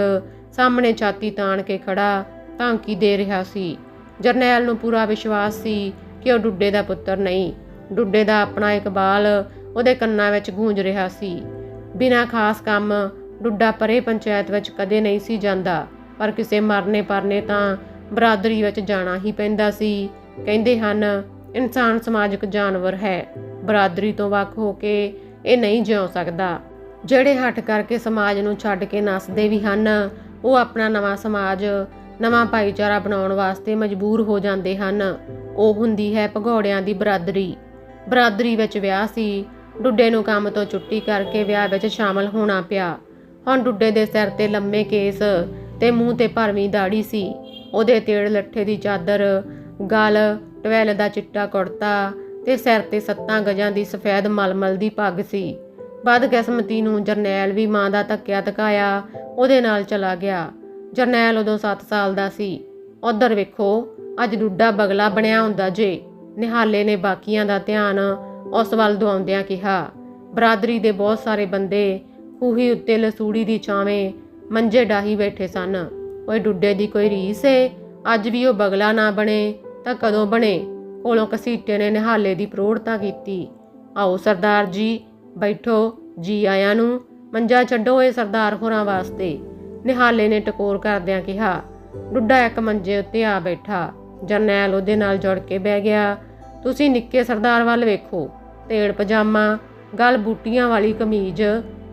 ਸਾਹਮਣੇ ਛਾਤੀ ਤਾਣ ਕੇ ਖੜਾ ਧਮਕੀ ਦੇ ਰਿਹਾ ਸੀ। ਜਰਨੈਲ ਨੂੰ ਪੂਰਾ ਵਿਸ਼ਵਾਸ ਸੀ ਕਿ ਉਹ ਡੁੱਡੇ ਦਾ ਪੁੱਤਰ ਨਹੀਂ। ਡੁੱਡੇ ਦਾ ਆਪਣਾ ਇਕਬਾਲ ਉਹਦੇ ਕੰਨਾਂ ਵਿੱਚ ਗੂੰਜ ਰਿਹਾ ਸੀ। ਬਿਨਾਂ ਖਾਸ ਕੰਮ, ਡੁੱਡਾ ਪਰੇ ਪੰਚਾਇਤ ਵਿੱਚ ਕਦੇ ਨਹੀਂ ਸੀ ਜਾਂਦਾ। ਪਰ ਕਿਸੇ ਮਰਨੇ ਪਰਨੇ ਤਾਂ ਬਰਾਦਰੀ ਵਿੱਚ ਜਾਣਾ ਹੀ ਪੈਂਦਾ ਸੀ। ਕਹਿੰਦੇ ਹਨ, ਇਨਸਾਨ ਸਮਾਜਿਕ ਜਾਨਵਰ ਹੈ। ਬਰਾਦਰੀ ਤੋਂ ਵੱਖ ਹੋ ਕੇ ਇਹ ਨਹੀਂ ਜਿਉ ਸਕਦਾ। ਜਿਹੜੇ ਹਟ ਕਰਕੇ ਸਮਾਜ ਨੂੰ ਛੱਡ ਕੇ ਨੱਸਦੇ ਵੀ ਹਨ, ਉਹ ਆਪਣਾ ਨਵਾਂ ਸਮਾਜ ਨਵਾਂ ਭਾਈਚਾਰਾ ਬਣਾਉਣ ਵਾਸਤੇ ਮਜਬੂਰ ਹੋ ਜਾਂਦੇ ਹਨ। ਉਹ ਹੁੰਦੀ ਹੈ ਭਗੌੜਿਆਂ ਦੀ ਬਰਾਦਰੀ। ਬਰਾਦਰੀ ਵਿੱਚ ਵਿਆਹ ਸੀ। ਡੁੱਡੇ ਨੂੰ ਕੰਮ ਤੋਂ ਛੁੱਟੀ ਕਰਕੇ ਵਿਆਹ ਵਿੱਚ ਸ਼ਾਮਲ ਹੋਣਾ ਪਿਆ। ਹੁਣ ਡੁੱਡੇ ਦੇ ਸਿਰ ਤੇ ਲੰਮੇ ਕੇਸ ਤੇ ਮੂੰਹ ਤੇ ਭਰਵੀਂ ਦਾੜੀ ਸੀ। ਉਹਦੇ ਤੇੜ ਲੱਠੇ ਦੀ ਚਾਦਰ, ਗਲ, ਟਵੈਲ ਦਾ ਚਿੱਟਾ ਕੁੜਤਾ ਤੇ ਸਿਰ ਤੇ ਸੱਤਾਂ ਗਜਾਂ ਦੀ ਸਫੈਦ ਮਲਮਲ ਦੀ ਪੱਗ ਸੀ। ਬਦਕਿਸਮਤੀ ਨੂੰ ਜਰਨੈਲ ਵੀ ਮਾਂ ਦਾ ਧੱਕਿਆ ਧਕਾਇਆ ਉਹਦੇ ਨਾਲ ਚਲਾ ਗਿਆ। ਜਰਨੈਲ ਉਦੋਂ 7 ਸਾਲ ਦਾ ਸੀ। ਉਧਰ ਵੇਖੋ, ਅੱਜ ਡੁੱਡਾ ਬਗਲਾ ਬਣਿਆ ਹੁੰਦਾ ਜੇ। ਨਿਹਾਲੇ ਨੇ ਬਾਕੀਆਂ ਦਾ ਧਿਆਨ ਉਸ ਵੱਲ ਦਵਾਉਂਦਿਆਂ ਕਿਹਾ, ਬਰਾਦਰੀ ਦੇ ਬਹੁਤ ਸਾਰੇ ਬੰਦੇ ਖੂਹੀ ਉੱਤੇ ਲਸੂੜੀ ਦੀ ਛਾਵੇਂ ਮੰਜੇ ਡਾਹੀ ਬੈਠੇ ਸਨ। ਓਏ ਡੁੱਡੇ ਦੀ ਕੋਈ ਰੀਸ ਏ? ਅੱਜ ਵੀ ਉਹ ਬਗਲਾ ਨਾ ਬਣੇ ਤਾਂ ਕਦੋਂ ਬਣੇ? ਕੋਲੋਂ ਕਸੀਟੇ ਨੇ ਨਿਹਾਲੇ ਦੀ ਪ੍ਰੋੜਤਾ ਕੀਤੀ। ਆਓ ਸਰਦਾਰ ਜੀ, ਬੈਠੋ, ਜੀ ਆਇਆਂ ਨੂੰ। ਮੰਜਾ ਛੱਡੋ ਏ ਸਰਦਾਰ ਹੋਰਾਂ ਵਾਸਤੇ। ਨਿਹਾਲੇ ਨੇ ਟਕੋਰ ਕਰਦਿਆਂ ਕਿਹਾ, ਡੁੱਡਾ ਇੱਕ ਮੰਜੇ ਉੱਤੇ ਆ ਬੈਠਾ ਜਰਨੈਲ ਉਹਦੇ ਨਾਲ ਜੁੜ ਕੇ ਬਹਿ ਗਿਆ। ਤੁਸੀਂ ਨਿੱਕੇ ਸਰਦਾਰ ਵੱਲ ਵੇਖੋ ਤੇੜ ਪਜਾਮਾ, ਗਲ ਬੂਟੀਆਂ ਵਾਲੀ ਕਮੀਜ਼,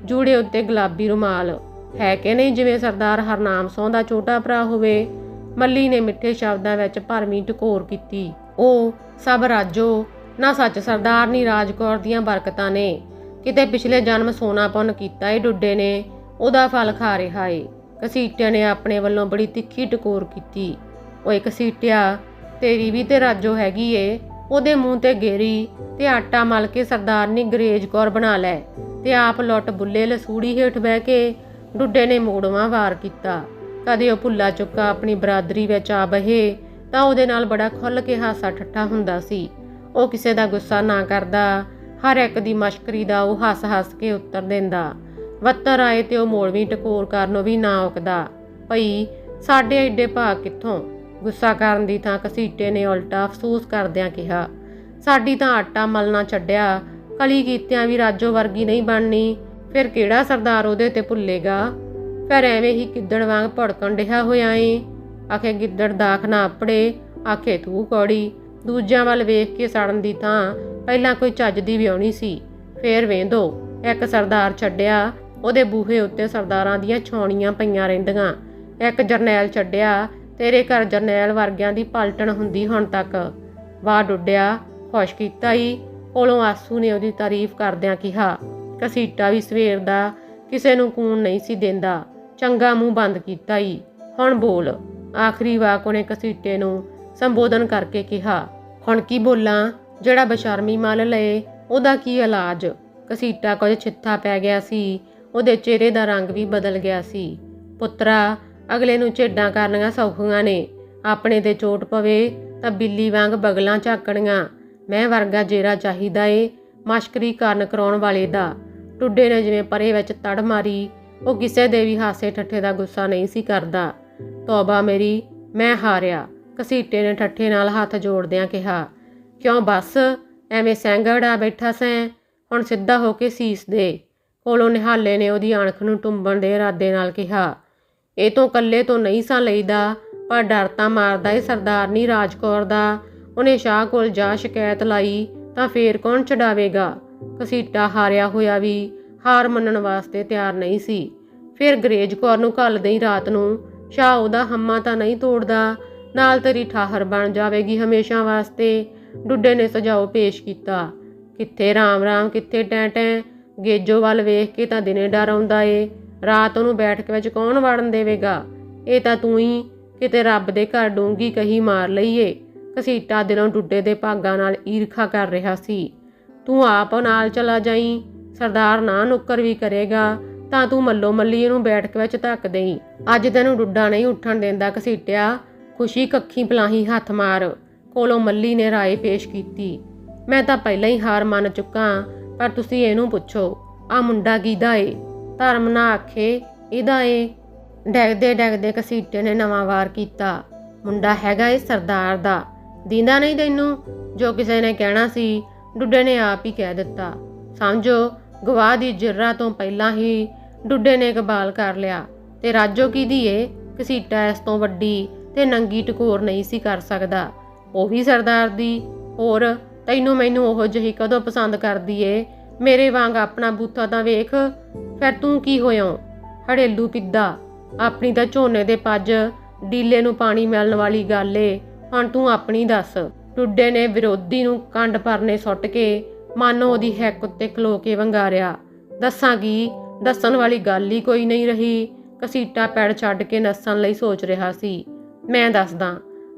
ਜੂੜੇ ਉੱਤੇ ਗੁਲਾਬੀ ਰੁਮਾਲ। ਹੈ ਕਿ ਨਹੀਂ ਜਿਵੇਂ ਸਰਦਾਰ ਹਰਨਾਮ ਸਿੰਘ ਦਾ ਛੋਟਾ ਭਰਾ ਹੋਵੇ? ਮੱਲੀ ਨੇ ਮਿੱਠੇ ਸ਼ਬਦਾਂ ਵਿੱਚ ਭਰਮੀ ਟਕੋਰ ਕੀਤੀ। ਉਹ ਸਭ ਰਾਜੋ, ਨਾ ਸੱਚ ਸਰਦਾਰ ਸਰਦਾਰਨੀ ਰਾਜਕੌਰ ਦੀਆਂ ਬਰਕਤਾਂ ਨੇ। ਕਿਤੇ ਪਿਛਲੇ ਜਨਮ ਸੋਨਾ ਪੁੰਨ ਕੀਤਾ ਏ ਡੁੱਡੇ ਨੇ, ਉਹਦਾ ਫਲ ਖਾ ਰਿਹਾ ਏ। ਘਸੀਟਿਆ ਨੇ ਆਪਣੇ ਵੱਲੋਂ ਬੜੀ ਤਿੱਖੀ ਟਕੋਰ ਕੀਤੀ। ਓਏ ਕਸੀਟਿਆ ਤੇਰੀ ਵੀ ਤੇ ਰਾਜੋ ਹੈਗੀ ਏ। ਉਹਦੇ ਮੂੰਹ ਤੇ ਗੇਰੀ ਤੇ ਆਟਾ ਮਲ ਕੇ ਸਰਦਾਰਨੀ ਗਰੇਜ ਕੌਰ ਬਣਾ ਲੈ ਤੇ ਆਪ ਲੁੱਟ ਬੁੱਲੇ ਲਸੂੜੀ ਹੇਠ ਬਹਿ ਕੇ ਡੁੱਡੇ ਨੇ ਮੋੜਵਾ ਵਾਰ ਕੀਤਾ। ਕਦੇ ਉਹ ਭੁੱਲਾ ਚੁੱਕਾ ਆਪਣੀ ਬਰਾਦਰੀ ਵਿੱਚ ਆ ਬਹੇ, ਤਾਂ ਉਹਦੇ ਨਾਲ ਬੜਾ ਖੁੱਲ ਕੇ ਹਾਸਾ ਠੱਠਾ ਹੁੰਦਾ ਸੀ। ਉਹ ਕਿਸੇ ਦਾ ਗੁੱਸਾ ਨਾ ਕਰਦਾ, ਹਰ ਇੱਕ ਦੀ ਮਸ਼ਕਰੀ ਦਾ ਉਹ ਹੱਸ-ਹੱਸ ਕੇ ਉੱਤਰ ਦਿੰਦਾ। ਵੱਤਰ ਆਏ ਤੇ ਉਹ ਮੋੜਵੀਂ ਟਕੋਰ ਕਰਨੋਂ ਵੀ ਨਾ ਉਕਦਾ। ਭਈ, ਸਾਡੇ ਐਡੇ ਭਾਗ ਕਿੱਥੋਂ? ਗੁੱਸਾ ਕਰਨ ਦੀ ਥਾਂ ਕਸੀਟੇ ਨੇ ਉਲਟਾ ਅਫਸੋਸ ਕਰਦਿਆਂ ਕਿਹਾ। ਸਾਡੀ ਤਾਂ ਆਟਾ ਮਲਣਾ ਛੱਡਿਆ। ਕਲੀ ਕੀਤਿਆਂ ਵੀ ਰਾਜੋ ਵਰਗੀ ਨਹੀਂ ਬਣਨੀ। ਫਿਰ ਕਿਹੜਾ ਸਰਦਾਰ ਉਹਦੇ ਤੇ ਭੁੱਲੇਗਾ? ਫਿਰ ਐਵੇਂ ਹੀ ਗਿੱਦੜ ਵਾਂਗ ਭੜਕਣ ਡਿਹਾ ਹੋਇਆ ਏ। ਆਖੇ, ਗਿੱਦੜ ਦਾਖ ਨਾ ਆਪੜੇ ਆਖੇ, ਤੂੰ ਕੌੜੀ? ਦੂਜਿਆਂ ਵੱਲ ਵੇਖ ਕੇ ਸੜਨ ਦੀ ਥਾਂ ਪਹਿਲਾਂ ਕੋਈ ਚੱਜ ਦੀ ਵਿਆਹਣੀ ਸੀ। ਫੇਰ ਵੇਂਦੋ, ਇੱਕ ਸਰਦਾਰ ਛੱਡਿਆ। ਉਹਦੇ ਬੂਹੇ ਉੱਤੇ ਸਰਦਾਰਾਂ ਦੀਆਂ ਛਾਉਣੀਆਂ ਪਈਆਂ ਰਹਿੰਦੀਆਂ। ਇੱਕ ਜਰਨੈਲ ਛੱਡਿਆ, ਤੇਰੇ ਘਰ ਜਰਨੈਲ ਵਰਗਿਆਂ ਦੀ ਪਲਟਣ ਹੁੰਦੀ ਹੁਣ ਤੱਕ। ਵਾਹ ਡੁੱਡਿਆ, ਖੁਸ਼ ਕੀਤਾ ਹੀ ਕੋਲੋਂ ਆਸੂ ਨੇ ਉਹਦੀ ਤਾਰੀਫ ਕਰਦਿਆਂ ਕਿਹਾ, ਕਸੀਟਾ ਵੀ ਸਵੇਰ ਦਾ ਕਿਸੇ ਨੂੰ ਕੂਣ ਨਹੀਂ ਸੀ ਦਿੰਦਾ। ਚੰਗਾ ਮੂੰਹ ਬੰਦ ਕੀਤਾ ਹੀ ਹੁਣ ਬੋਲ। ਆਖਰੀ ਵਾਕ ਉਹਨੇ ਕਸੀਟੇ ਨੂੰ ਸੰਬੋਧਨ ਕਰਕੇ ਕਿਹਾ, ਹੁਣ ਕੀ ਬੋਲਾਂ? ਜਿਹੜਾ ਬਸ਼ਰਮੀ ਮਲ ਲਏ, ਉਹਦਾ ਕੀ ਇਲਾਜ? ਕਸੀਟਾ ਕੁਝ ਛਿੱਥਾ ਪੈ ਗਿਆ ਸੀ। ਉਹਦੇ ਚਿਹਰੇ ਦਾ ਰੰਗ ਵੀ ਬਦਲ ਗਿਆ ਸੀ। ਪੁੱਤਰਾ, ਅਗਲੇ ਨੂੰ ਝੇਡਾਂ ਕਰਨੀਆਂ ਸੌਖੀਆਂ ਨੇ। ਆਪਣੇ ਤੇ ਚੋਟ ਪਵੇ ਤਾਂ ਬਿੱਲੀ ਵਾਂਗ ਬਗਲਾਂ ਝਾਕਣੀਆਂ। ਮੈਂ ਵਰਗਾ ਜੇਰਾ ਚਾਹੀਦਾ ਏ, ਮਸ਼ਕਰੀ ਕਰਨ ਕਰਾਉਣ ਵਾਲੇ ਦਾ। ਟੁੱਡੇ ਨੇ ਜਿਵੇਂ ਪਰੇ ਵਿੱਚ ਤੜ ਮਾਰੀ, ਉਹ ਕਿਸੇ ਦੇ ਵੀ ਹਾਸੇ ਠੱਠੇ ਦਾ ਗੁੱਸਾ ਨਹੀਂ ਸੀ ਕਰਦਾ। ਤੌਬਾ ਮੇਰੀ, ਮੈਂ ਹਾਰਿਆ। ਕਸੀਟੇ ਨੇ ਠੱਠੇ ਨਾਲ ਹੱਥ ਜੋੜਦਿਆਂ ਕਿਹਾ। ਕਿਉਂ ਬਸ? ਐਵੇਂ ਸੈਂਗੜਾ ਬੈਠਾ ਸੈਂ, ਹੁਣ ਸਿੱਧਾ ਹੋ ਕੇ ਸੀਸ ਦੇ। ਕੋਲੋਂ ਨਿਹਾਲੇ ਨੇ ਉਹਦੀ ਅਣਖ ਨੂੰ ਟੁੰਬਣ ਦੇ ਇਰਾਦੇ ਨਾਲ ਕਿਹਾ, ਇਹ ਤੋਂ ਇਕੱਲੇ ਤੋਂ ਨਹੀਂ ਸਾਂ ਲਈਦਾ, ਪਰ ਡਰ ਤਾਂ ਮਾਰਦਾ ਏ ਸਰਦਾਰਨੀ ਰਾਜਕੌਰ ਦਾ। ਉਹਨੇ ਸ਼ਾਹ ਕੋਲ ਜਾ ਸ਼ਿਕਾਇਤ ਲਾਈ ਤਾਂ ਫੇਰ ਕੌਣ ਛਡਾਵੇਗਾ? ਕਸੀਟਾ ਹਾਰਿਆ ਹੋਇਆ ਵੀ ਹਾਰ ਮੰਨਣ ਵਾਸਤੇ ਤਿਆਰ ਨਹੀਂ ਸੀ। ਫਿਰ ਗਰੇਜ ਕੌਰ ਨੂੰ ਘੱਲ ਦੇਈ ਰਾਤ ਨੂੰ, ਸ਼ਾਹ, ਉਹਦਾ ਹੰਮਾ ਤਾਂ ਨਹੀਂ ਤੋੜਦਾ। ਨਾਲ ਤੇਰੀ ਠਾਹਰ ਬਣ ਜਾਵੇਗੀ ਹਮੇਸ਼ਾ ਵਾਸਤੇ। ਡੁੱਡੇ ਨੇ ਸੁਝਾਅ ਪੇਸ਼ ਕੀਤਾ। ਕਿੱਥੇ ਰਾਮ ਰਾਮ ਕਿੱਥੇ ਟੈਂ ਟੈਂ ਗੇਜੋ ਵੱਲ ਵੇਖ ਕੇ ਤਾਂ ਦਿਨੇ ਡਰ ਆਉਂਦਾ ਏ। ਰਾਤ ਉਹਨੂੰ ਬੈਠਕ ਵਿੱਚ ਕੌਣ ਵੜਨ ਦੇਵੇਗਾ? ਇਹ ਤਾਂ ਤੂੰ ਹੀ ਕਿਤੇ ਰੱਬ ਦੇ ਘਰ ਡੂੰਗੀ ਕਹੀ ਮਾਰ ਲਈਏ ਕਸੀਟਾ ਦਿਲੋਂ ਡੁੱਡੇ ਦੇ ਭਾਗਾਂ ਨਾਲ ਈਰਖਾ ਕਰ ਰਿਹਾ ਸੀ। ਤੂੰ ਆਪ ਨਾਲ ਚਲਾ ਜਾਈ, ਸਰਦਾਰ ਨਾ ਨੁੱਕਰ ਵੀ ਕਰੇਗਾ, ਤਾਂ ਤੂੰ ਮੱਲੋ ਮੱਲੀ ਇਹਨੂੰ ਬੈਠਕ ਵਿੱਚ ਧੱਕ ਦੇਈ। ਅੱਜ ਤੈਨੂੰ ਡੁੱਡਾ ਨਹੀਂ ਉੱਠਣ ਦਿੰਦਾ ਕਸੀਟਿਆ ਖੁਸ਼ੀ ਕੱਖੀ ਪਲਾਹੀ ਹੱਥ ਮਾਰ, ਕੋਲੋਂ ਮੱਲੀ ਨੇ ਰਾਏ ਪੇਸ਼ ਕੀਤੀ। ਮੈਂ ਤਾਂ ਪਹਿਲਾਂ ਹੀ ਹਾਰ ਮੰਨ ਚੁੱਕਾ ਪਰ ਤੁਸੀਂ ਇਹਨੂੰ ਪੁੱਛੋ, ਆ ਮੁੰਡਾ ਕਿਹਦਾ ਏ? ਧਰਮ ਨਾ ਆਖੇ, ਇਹਦਾ ਏ? ਡੈਗਦੇ ਡੈਗਦੇ ਕਸੀਟੇ ਨੇ ਨਵਾਂ ਵਾਰ ਕੀਤਾ। ਮੁੰਡਾ ਹੈਗਾ ਏ ਸਰਦਾਰ ਦਾ। ਦੀਂਦਾ ਨਹੀਂ ਤੈਨੂੰ? ਜੋ ਕਿਸੇ ਨੇ ਕਹਿਣਾ ਸੀ, ਡੁੱਡੇ ਨੇ ਆਪ ਹੀ ਕਹਿ ਦਿੱਤਾ। ਸਮਝੋ, ਗਵਾਹ ਦੀ ਜਿਰਰਾ ਤੋਂ ਪਹਿਲਾਂ ਹੀ ਡੁੱਡੇ ਨੇ ਕਬਾਲ ਕਰ ਲਿਆ। ਤੇ ਰਾਜੋ ਕੀ ਏ? ਕਸੀਟਾ ਇਸ ਤੋਂ ਵੱਡੀ ਤੇ ਨੰਗੀ ਟਕੋਰ ਨਹੀਂ ਸੀ ਕਰ ਸਕਦਾ। ਉਹ ਵੀ ਸਰਦਾਰ ਦੀ, ਹੋਰ ਤੈਨੂੰ ਮੈਨੂੰ ਉਹੋ ਜਿਹੀ ਕਦੋਂ ਪਸੰਦ ਕਰਦੀ ਏ? ਮੇਰੇ ਵਾਂਗ ਆਪਣਾ ਬੂਥਾ ਤਾਂ ਵੇਖ, ਫਿਰ ਤੂੰ ਕੀ ਹੋਇਓ ਹੜੇਲੂ ਪਿੱਦਾ, ਆਪਣੀ ਤਾਂ ਝੋਨੇ ਦੇ ਪੱਜ, ਡੀਲੇ ਨੂੰ ਪਾਣੀ ਮਿਲਣ ਵਾਲੀ ਗੱਲ ਏ। ਹੁਣ ਤੂੰ ਆਪਣੀ ਦੱਸ, ਟੁੱਡੇ ਨੇ ਵਿਰੋਧੀ ਨੂੰ ਕੰਡ ਪਰਨੇ ਸੁੱਟ ਕੇ ਮਾਨੋ ਉਹਦੀ ਹੈਕ ਉੱਤੇ ਖਲੋ ਕੇ ਵੰਗਾਰਿਆ। ਦੱਸਾਂ ਕੀ? ਦੱਸਣ ਵਾਲੀ ਗੱਲ ਹੀ ਕੋਈ ਨਹੀਂ ਰਹੀ। ਕਸੀਟਾ ਪੈੜ ਛੱਡ ਕੇ ਨੱਸਣ ਲਈ ਸੋਚ ਰਿਹਾ ਸੀ। ਮੈਂ ਦੱਸਦਾ,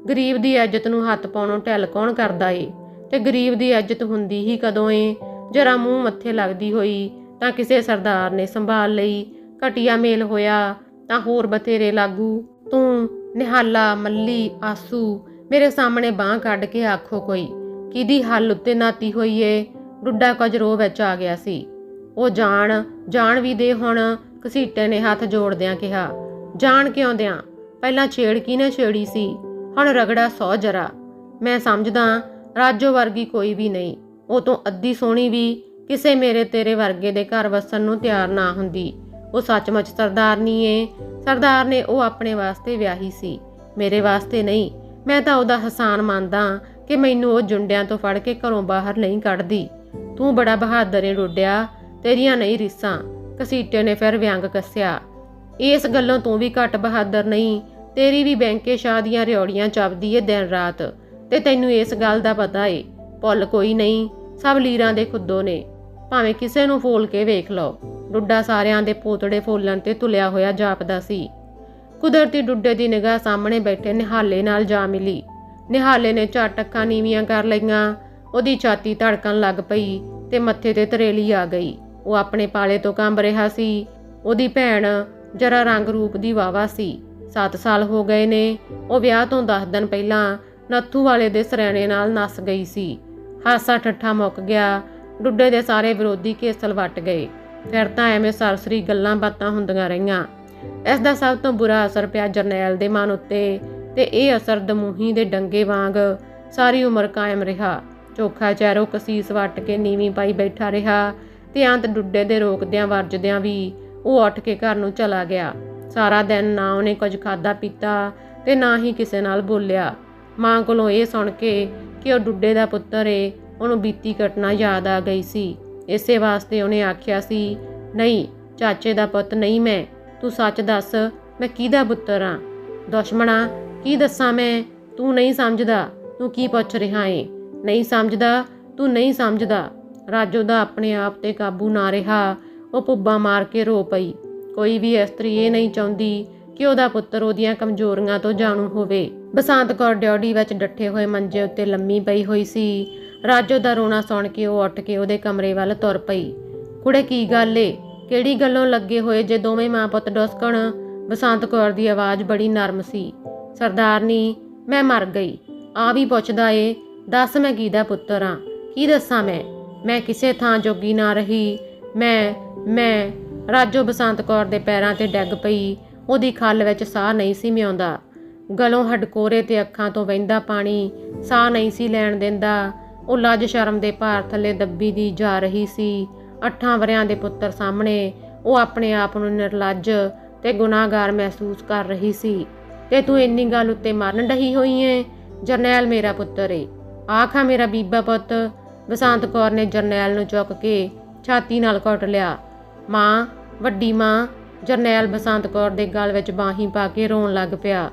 ਗਰੀਬ ਦੀ ਇੱਜ਼ਤ ਨੂੰ ਹੱਥ ਪਾਉਣੋਂ ਢਿੱਲ ਕੌਣ ਕਰਦਾ ਏ? ਤੇ ਗਰੀਬ ਦੀ ਇੱਜ਼ਤ ਹੁੰਦੀ ਹੀ ਕਦੋਂ ਏ? ਜਰਾ ਮੂੰਹ ਮੱਥੇ ਲੱਗਦੀ ਹੋਈ ਤਾਂ ਕਿਸੇ ਸਰਦਾਰ ਨੇ ਸੰਭਾਲ ਲਈ। ਘਟੀਆ ਮੇਲ ਹੋਇਆ ਤਾਂ ਹੋਰ ਬਥੇਰੇ ਲਾਗੂ। ਤੂੰ ਨਿਹਾਲਾ, ਮੱਲੀ, ਆਸੂ, ਮੇਰੇ ਸਾਹਮਣੇ ਬਾਹ ਕੱਢ ਕੇ ਆਖੋ ਕੋਈ। ਕਿਹਦੀ ਹੱਲ ਉੱਤੇ ਨਾਤੀ ਹੋਈ ਏ? ਡੁੱਡਾ ਕਜਰੋ ਵਿੱਚ ਆ ਗਿਆ ਸੀ। ਉਹ ਜਾਣ ਜਾਣ ਵੀ ਦੇ ਹੁਣ, ਘਸੀਟੇ ਨੇ ਹੱਥ ਜੋੜਦਿਆਂ ਕਿਹਾ। ਜਾਣ ਕਿਉਂ ਦਿਆਂ? ਪਹਿਲਾਂ ਛੇੜ ਕਿਨੇ ਛੇੜੀ ਸੀ? ਹੁਣ ਰਗੜਾ ਸੌ ਜਰਾ। ਮੈਂ ਸਮਝਦਾ ਰਾਜੋ ਵਰਗੀ ਕੋਈ ਵੀ ਨਹੀਂ। ਉਹ ਤੋਂ ਅੱਧੀ ਸੋਹਣੀ ਵੀ ਕਿਸੇ ਮੇਰੇ ਤੇਰੇ ਵਰਗੇ ਦੇ ਘਰ ਵਸਣ ਨੂੰ ਤਿਆਰ ਨਾ ਹੁੰਦੀ। ਉਹ ਸੱਚਮੁੱਚ ਸਰਦਾਰਨੀ ਏ। ਸਰਦਾਰ ਨੇ ਉਹ ਆਪਣੇ ਵਾਸਤੇ ਵਿਆਹੀ ਸੀ। ਮੇਰੇ ਵਾਸਤੇ ਨਹੀਂ। ਮੈਂ ਤਾਂ ਉਹਦਾ ਹਸਾਨ ਮੰਨਦਾ ਕਿ ਮੈਨੂੰ ਉਹ ਜੁੰਡਿਆਂ ਤੋਂ ਫੜ ਕੇ ਘਰੋਂ ਬਾਹਰ ਨਹੀਂ ਕੱਢਦੀ। ਤੂੰ ਬੜਾ ਬਹਾਦਰ ਏ ਰੋਡਿਆ ਤੇਰੀਆਂ ਨਹੀਂ ਰੀਸਾਂ। ਕਸੀਟੇ ਨੇ ਫਿਰ ਵਿਅੰਗ ਕੱਸਿਆ। ਇਸ ਗੱਲੋਂ ਤੂੰ ਵੀ ਘੱਟ ਬਹਾਦਰ ਨਹੀਂ। ਤੇਰੀ ਵੀ ਬੈਂਕੇ ਸ਼ਾਹ ਦੀਆਂ ਰਿਉੜੀਆਂ ਚੱਬਦੀ ਏ ਦਿਨ ਰਾਤ। ਤੇ ਤੈਨੂੰ ਇਸ ਗੱਲ ਦਾ ਪਤਾ ਏ, ਭੁੱਲ ਕੋਈ ਨਹੀਂ, ਸਭ ਲੀਰਾਂ ਦੇ ਖੁੱਦੋ ਨੇ। ਭਾਵੇਂ ਕਿਸੇ ਨੂੰ ਫੋਲ ਕੇ ਵੇਖ ਲਓ, ਡੁੱਡਾ ਸਾਰਿਆਂ ਦੇ ਪੋਤੜੇ ਫੋਲਣ ਤੇ ਤੁਲਿਆ ਹੋਇਆ ਜਾਪਦਾ ਸੀ। ਕੁਦਰਤੀ ਡੁੱਡੇ ਦੀ ਨਿਗਾਹ ਸਾਹਮਣੇ ਬੈਠੇ ਨਿਹਾਲੇ ਨਾਲ ਜਾ ਮਿਲੀ। ਨਿਹਾਲੇ ਨੇ ਝਟ ਅੱਖਾਂ ਨੀਵੀਆਂ ਕਰ ਲਈਆਂ, ਉਹਦੀ ਛਾਤੀ ਧੜਕਣ ਲੱਗ ਪਈ ਤੇ ਮੱਥੇ ਤੇ ਤਰੇਲੀ ਆ ਗਈ। ਉਹ ਆਪਣੇ ਪਾਲੇ ਤੋਂ ਕੰਬ ਰਿਹਾ ਸੀ। ਉਹਦੀ ਭੈਣ ਜਰਾ ਰੰਗ ਰੂਪ ਦੀ ਵਾਵਾ ਸੀ। 7 ਸਾਲ ਹੋ ਗਏ ਨੇ, ਉਹ ਵਿਆਹ ਤੋਂ 10 ਦਿਨ ਪਹਿਲਾਂ ਨੱਥੂ ਵਾਲੇ ਦੇ ਸਰੈਣੇ ਨਾਲ ਨਸ ਗਈ ਸੀ। ਹਾਸਾ ਠੱਠਾ ਮੁੱਕ ਗਿਆ। ਡੁੱਡੇ ਦੇ ਸਾਰੇ ਵਿਰੋਧੀ ਕੇਸਲ ਵੱਟ ਗਏ। ਫਿਰ ਤਾਂ ਐਵੇਂ ਸਰਸਰੀ ਗੱਲਾਂ ਬਾਤਾਂ ਹੁੰਦੀਆਂ ਰਹੀਆਂ। ਇਸ ਦਾ ਸਭ ਤੋਂ ਬੁਰਾ ਅਸਰ ਪਿਆ ਜਰਨੈਲ ਦੇ ਮਨ ਉੱਤੇ ਤੇ ਇਹ ਅਸਰ ਦਮੂਹੀ ਦੇ ਡੰਗੇ ਵਾਂਗ ਸਾਰੀ ਉਮਰ ਕਾਇਮ ਰਿਹਾ। ਚੋਖਾ ਚਿਹਰੋ ਕਸੀਸ ਵੱਟ ਕੇ ਨੀਵੀਂ ਪਾਈ ਬੈਠਾ ਰਿਹਾ ਤੇ ਅੰਤ ਡੁੱਡੇ ਦੇ ਰੋਕਦਿਆਂ ਵਰਜਦਿਆਂ ਵੀ ਉਹ ਉੱਠ ਕੇ ਘਰ ਨੂੰ ਚਲਾ ਗਿਆ। ਸਾਰਾ ਦਿਨ ਨਾ ਉਹਨੇ ਕੁਝ ਖਾਦਾ ਪੀਤਾ ਤੇ ਨਾ ਹੀ ਕਿਸੇ ਨਾਲ ਬੋਲਿਆ। ਮਾਂ ਕੋਲੋਂ ਇਹ ਸੁਣ ਕੇ ਕਿ ਉਹ ਡੁੱਡੇ ਦਾ ਪੁੱਤਰ ਏ, ਉਹਨੂੰ ਬੀਤੀ ਘਟਨਾ ਯਾਦ ਆ ਗਈ ਸੀ। ਇਸੇ ਵਾਸਤੇ ਉਹਨੇ ਆਖਿਆ ਸੀ, ਨਹੀਂ, ਚਾਚੇ ਦਾ ਪੁੱਤ ਨਹੀਂ ਮੈਂ। ਤੂੰ ਸੱਚ ਦੱਸ, ਮੈਂ ਕਿਹਦਾ ਪੁੱਤਰ ਆ? ਦੁਸ਼ਮਣਾ, ਕੀ ਦੱਸਾਂ ਮੈਂ? ਤੂੰ ਨਹੀਂ ਸਮਝਦਾ, ਤੂੰ ਕੀ ਪੁੱਛ ਰਿਹਾ ਏ? ਨਹੀਂ ਸਮਝਦਾ, ਤੂੰ ਨਹੀਂ ਸਮਝਦਾ। ਰਾਜੋ ਦਾ ਆਪਣੇ ਆਪ ਤੇ ਕਾਬੂ ਨਾ ਰਿਹਾ, ਉਹ ਪੁੱਬਾ ਮਾਰ ਕੇ ਰੋ ਪਈ। ਕੋਈ ਵੀ ਇਸਤਰੀ ਇਹ ਨਹੀਂ ਚਾਹੁੰਦੀ ਕਿ ਉਹਦਾ ਪੁੱਤਰ ਉਹਦੀਆਂ ਕਮਜ਼ੋਰੀਆਂ ਤੋਂ ਜਾਣੂ ਹੋਵੇ। ਬਸੰਤ ਕੌਰ ਡਿਓੜੀ ਵਿੱਚ ਡੱਠੇ ਹੋਏ ਮੰਜੇ ਉੱਤੇ ਲੰਮੀ ਪਈ ਹੋਈ ਸੀ। ਰਾਜੋ ਦਾ ਰੋਣਾ ਸੁਣ ਕੇ ਉਹ ਉੱਠ ਕੇ ਉਹਦੇ ਕਮਰੇ ਵੱਲ ਤੁਰ ਪਈ। ਕੁੜੇ, ਕੀ ਗੱਲ ਏ? ਕਿਹੜੀ ਗੱਲੋਂ ਲੱਗੇ ਹੋਏ ਜੇ ਦੋਵੇਂ ਮਾਂ ਪੁੱਤ ਡੁਸਕਣ? ਬਸੰਤ ਕੌਰ ਦੀ ਆਵਾਜ਼ ਬੜੀ ਨਰਮ ਸੀ। ਸਰਦਾਰਨੀ, ਮੈਂ ਮਰ ਗਈ। ਆ ਵੀ ਪੁੱਛਦਾ ਏ, ਦੱਸ ਮੈਂ ਕਿਹਦਾ ਪੁੱਤਰ ਆ? ਕੀ ਦੱਸਾਂ ਮੈਂ? ਮੈਂ ਕਿਸੇ ਥਾਂ ਜੋਗੀ ਨਾ ਰਹੀ। ਮੈਂ ਮੈਂ। ਰਾਜੋ ਬਸੰਤ ਕੌਰ ਦੇ ਪੈਰਾਂ ਤੇ ਡੱਗ ਪਈ। ਉਹਦੀ ਖੱਲ ਵਿੱਚ ਸਾਹ ਨਹੀਂ ਸੀ ਮਿਆਉਂਦਾ। ਗਲੋਂ ਹਡਕੋਰੇ ਤੇ ਅੱਖਾਂ ਤੋਂ ਵਹਿੰਦਾ ਪਾਣੀ, ਸਾਹ ਨਹੀਂ ਸੀ ਲੈਣ ਦਿੰਦਾ। ਉਹ ਲੱਜ ਸ਼ਰਮ ਦੇ ਭਾਰ ਥੱਲੇ ਦੱਬੀ ਦੀ ਜਾ ਰਹੀ ਸੀ। ਅੱਠਾਂ ਵਰਿਆਂ ਦੇ ਪੁੱਤਰ ਸਾਹਮਣੇ ਉਹ ਆਪਣੇ ਆਪ ਨੂੰ ਨਿਰਲੱਜ ਤੇ ਗੁਨਾਹਗਾਰ ਮਹਿਸੂਸ ਕਰ ਰਹੀ ਸੀ। ਤੇ ਤੂੰ ਇੰਨੀ ਗੱਲ ਉੱਤੇ ਮਰਨ ਡਹੀ ਹੋਈ ਏ? ਜਰਨੈਲ ਮੇਰਾ ਪੁੱਤਰ ਏ। ਆਖਾ ਮੇਰਾ ਬੀਬਾ ਪੁੱਤ। ਬਸੰਤ ਕੌਰ ਨੇ ਜਰਨੈਲ ਨੂੰ ਚੁੱਕ ਕੇ ਛਾਤੀ ਨਾਲ ਘੁੱਟ ਲਿਆ। ਮਾਂ, ਵੱਡੀ ਮਾਂ। ਜਰਨੈਲ ਬਸੰਤ ਕੌਰ ਦੇ ਗਲ ਵਿੱਚ ਬਾਹੀਂ ਪਾ ਕੇ ਰੋਣ ਲੱਗ ਪਿਆ।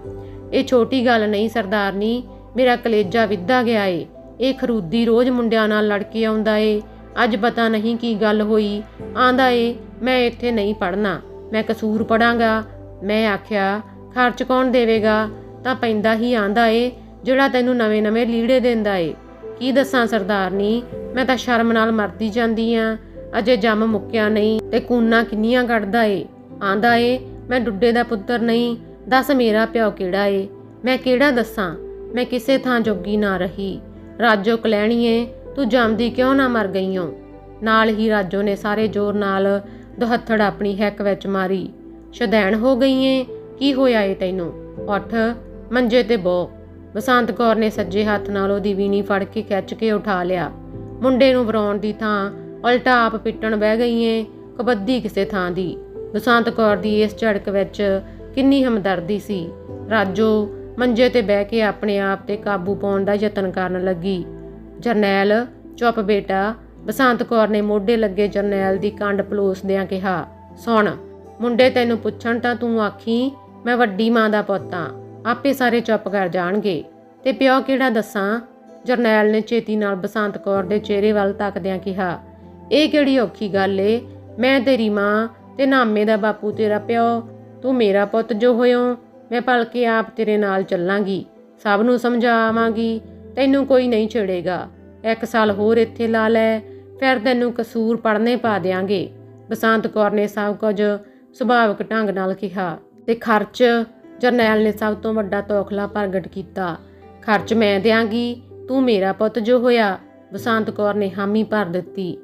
ਇਹ ਛੋਟੀ ਗੱਲ ਨਹੀਂ ਸਰਦਾਰਨੀ ਮੇਰਾ ਕਲੇਜਾ ਵਿੱਧਾ ਗਿਆ ਏ। ਇਹ ਖਰੂਦੀ ਰੋਜ਼ ਮੁੰਡਿਆਂ ਨਾਲ ਲੜ ਕੇ ਆਉਂਦਾ ਏ। ਅੱਜ ਪਤਾ ਨਹੀਂ ਕੀ ਗੱਲ ਹੋਈ। ਆਂਦਾ ਏ, ਮੈਂ ਇੱਥੇ ਨਹੀਂ ਪੜਨਾ ਮੈਂ ਕਸੂਰ ਪੜਾਂਗਾ ਮੈਂ ਆਖਿਆ, ਖਰਚ ਕੌਣ ਦੇਵੇਗਾ? ਤਾਂ ਪੈਂਦਾ ਹੀ ਆਂਦਾ ਏ, ਜਿਹੜਾ ਤੈਨੂੰ ਨਵੇਂ-ਨਵੇਂ ਲੀੜੇ ਦਿੰਦਾ ਏ। ਕੀ ਦੱਸਾਂ ਸਰਦਾਰਨੀ ਮੈਂ ਤਾਂ ਸ਼ਰਮ ਨਾਲ ਮਰਦੀ ਜਾਂਦੀ ਆ। ਅਜੇ ਜੰਮ ਮੁੱਕਿਆ ਨਹੀਂ ਤੇ ਕੂਨਾ ਕਿੰਨੀਆਂ ਕੱਢਦਾ ਏ। ਆਂਦਾ ਏ, ਮੈਂ ਡੁੱਡੇ ਦਾ ਪੁੱਤਰ ਨਹੀਂ ਦੱਸ ਮੇਰਾ ਪਿਓ ਕਿਹੜਾ ਏ? ਮੈਂ ਕਿਹੜਾ ਦੱਸਾਂ? ਮੈਂ ਕਿਸੇ ਥਾਂ ਜੋਗੀ ਨਾ ਰਹੀ। ਰਾਜੋ ਕਲੈਣੀਏ, ਤੂੰ ਜੰਮਦੀ ਕਿਉਂ ਨਾ ਮਰ ਗਈਓ? ਨਾਲ ਹੀ ਰਾਜੋ ਨੇ ਸਾਰੇ ਜ਼ੋਰ ਨਾਲ ਦੁਹੱਥੜ ਆਪਣੀ ਹੈਕ ਵਿੱਚ ਮਾਰੀ। ਸ਼ਦੈਣ ਹੋ ਗਈ ਕੀ ਹੋਇਆ ਏ ਤੈਨੂੰ? ਉੱਠ, ਮੰਜੇ ਤੇ ਬੋ। ਬਸੰਤ ਕੌਰ ਨੇ ਸੱਜੇ ਹੱਥ ਨਾਲ ਉਹਦੀ ਵੀਣੀ ਫੜ ਕੇ ਖਿੱਚ ਕੇ ਉਠਾ ਲਿਆ। ਮੁੰਡੇ ਨੂੰ ਵਰਾਉਣ ਦੀ ਥਾਂ ਉਲਟਾ ਆਪ ਪਿੱਟਣ ਬਹਿ ਗਈਏ ਏ ਕਬੱਦੀ ਕਿਸੇ ਥਾਂ ਦੀ। ਬਸੰਤ ਕੌਰ ਦੀ ਇਸ ਝੜਕ ਵਿੱਚ ਕਿੰਨੀ ਹਮਦਰਦੀ ਸੀ। ਰਾਜੋ ਮੰਜੇ ਤੇ ਬਹਿ ਕੇ ਆਪਣੇ ਆਪ ਤੇ ਕਾਬੂ ਪਾਉਣ ਦਾ ਯਤਨ ਕਰਨ ਲੱਗੀ। ਜਰਨੈਲ, ਚੁੱਪ ਬੇਟਾ, ਬਸੰਤ ਕੌਰ ਨੇ ਮੋਢੇ ਲੱਗੇ ਜਰਨੈਲ ਦੀ ਕੰਡ ਪਲੋਸਦਿਆਂ ਕਿਹਾ, ਸੁਣ, ਮੁੰਡੇ ਤੈਨੂੰ ਪੁੱਛਣ ਤਾਂ ਤੂੰ ਆਖੀ, ਮੈਂ ਵੱਡੀ ਮਾਂ ਦਾ ਪੁੱਤ ਆਂ, ਆਪੇ ਸਾਰੇ ਚੁੱਪ ਕਰ ਜਾਣਗੇ। ਤੇ ਪਿਓ ਕਿਹੜਾ ਦੱਸਾਂ? ਜਰਨੈਲ ਨੇ ਚੇਤੀ ਨਾਲ ਬਸੰਤ ਕੌਰ ਦੇ ਚਿਹਰੇ ਵੱਲ ਤੱਕਦਿਆਂ ਕਿਹਾ, ਇਹ ਕਿਹੜੀ ਔਖੀ ਗੱਲ ਏ? ਮੈਂ ਤੇਰੀ ਮਾਂ ਤੇ ਨਾਮੇ ਦਾ ਬਾਪੂ ਤੇਰਾ ਪਿਓ ਤੂੰ ਮੇਰਾ ਪੁੱਤ ਜੋ ਹੋਇਓ, ਮੈਂ ਭਲਕੇ ਆਪ ਤੇਰੇ ਨਾਲ ਚੱਲਾਂਗੀ। ਸਭ ਨੂੰ ਸਮਝਾਵਾਂਗੀ, ਤੈਨੂੰ ਕੋਈ ਨਹੀਂ ਛੇੜੇਗਾ। ਇੱਕ ਸਾਲ ਹੋਰ ਇੱਥੇ ਲਾ ਲੈ, ਫਿਰ ਤੈਨੂੰ ਕਸੂਰ ਪੜਨੇ ਪਾ ਦਿਆਂਗੇ। ਬਸੰਤ ਕੌਰ ਨੇ ਸਭ ਕੁਝ ਸੁਭਾਵਿਕ ਢੰਗ ਨਾਲ ਕਿਹਾ ਤੇ ਖਰਚ, ਜਰਨੈਲ ਨੇ ਸਭ ਤੋਂ ਵੱਡਾ ਤੋਖਲਾ ਪ੍ਰਗਟ ਕੀਤਾ। ਖਰਚ ਮੈਂ ਦਿਆਂਗੀ, ਤੂੰ ਮੇਰਾ ਪੁੱਤ ਜੋ ਹੋਇਆ, ਬਸੰਤ ਕੌਰ ਨੇ ਹਾਮੀ ਭਰ ਦਿੱਤੀ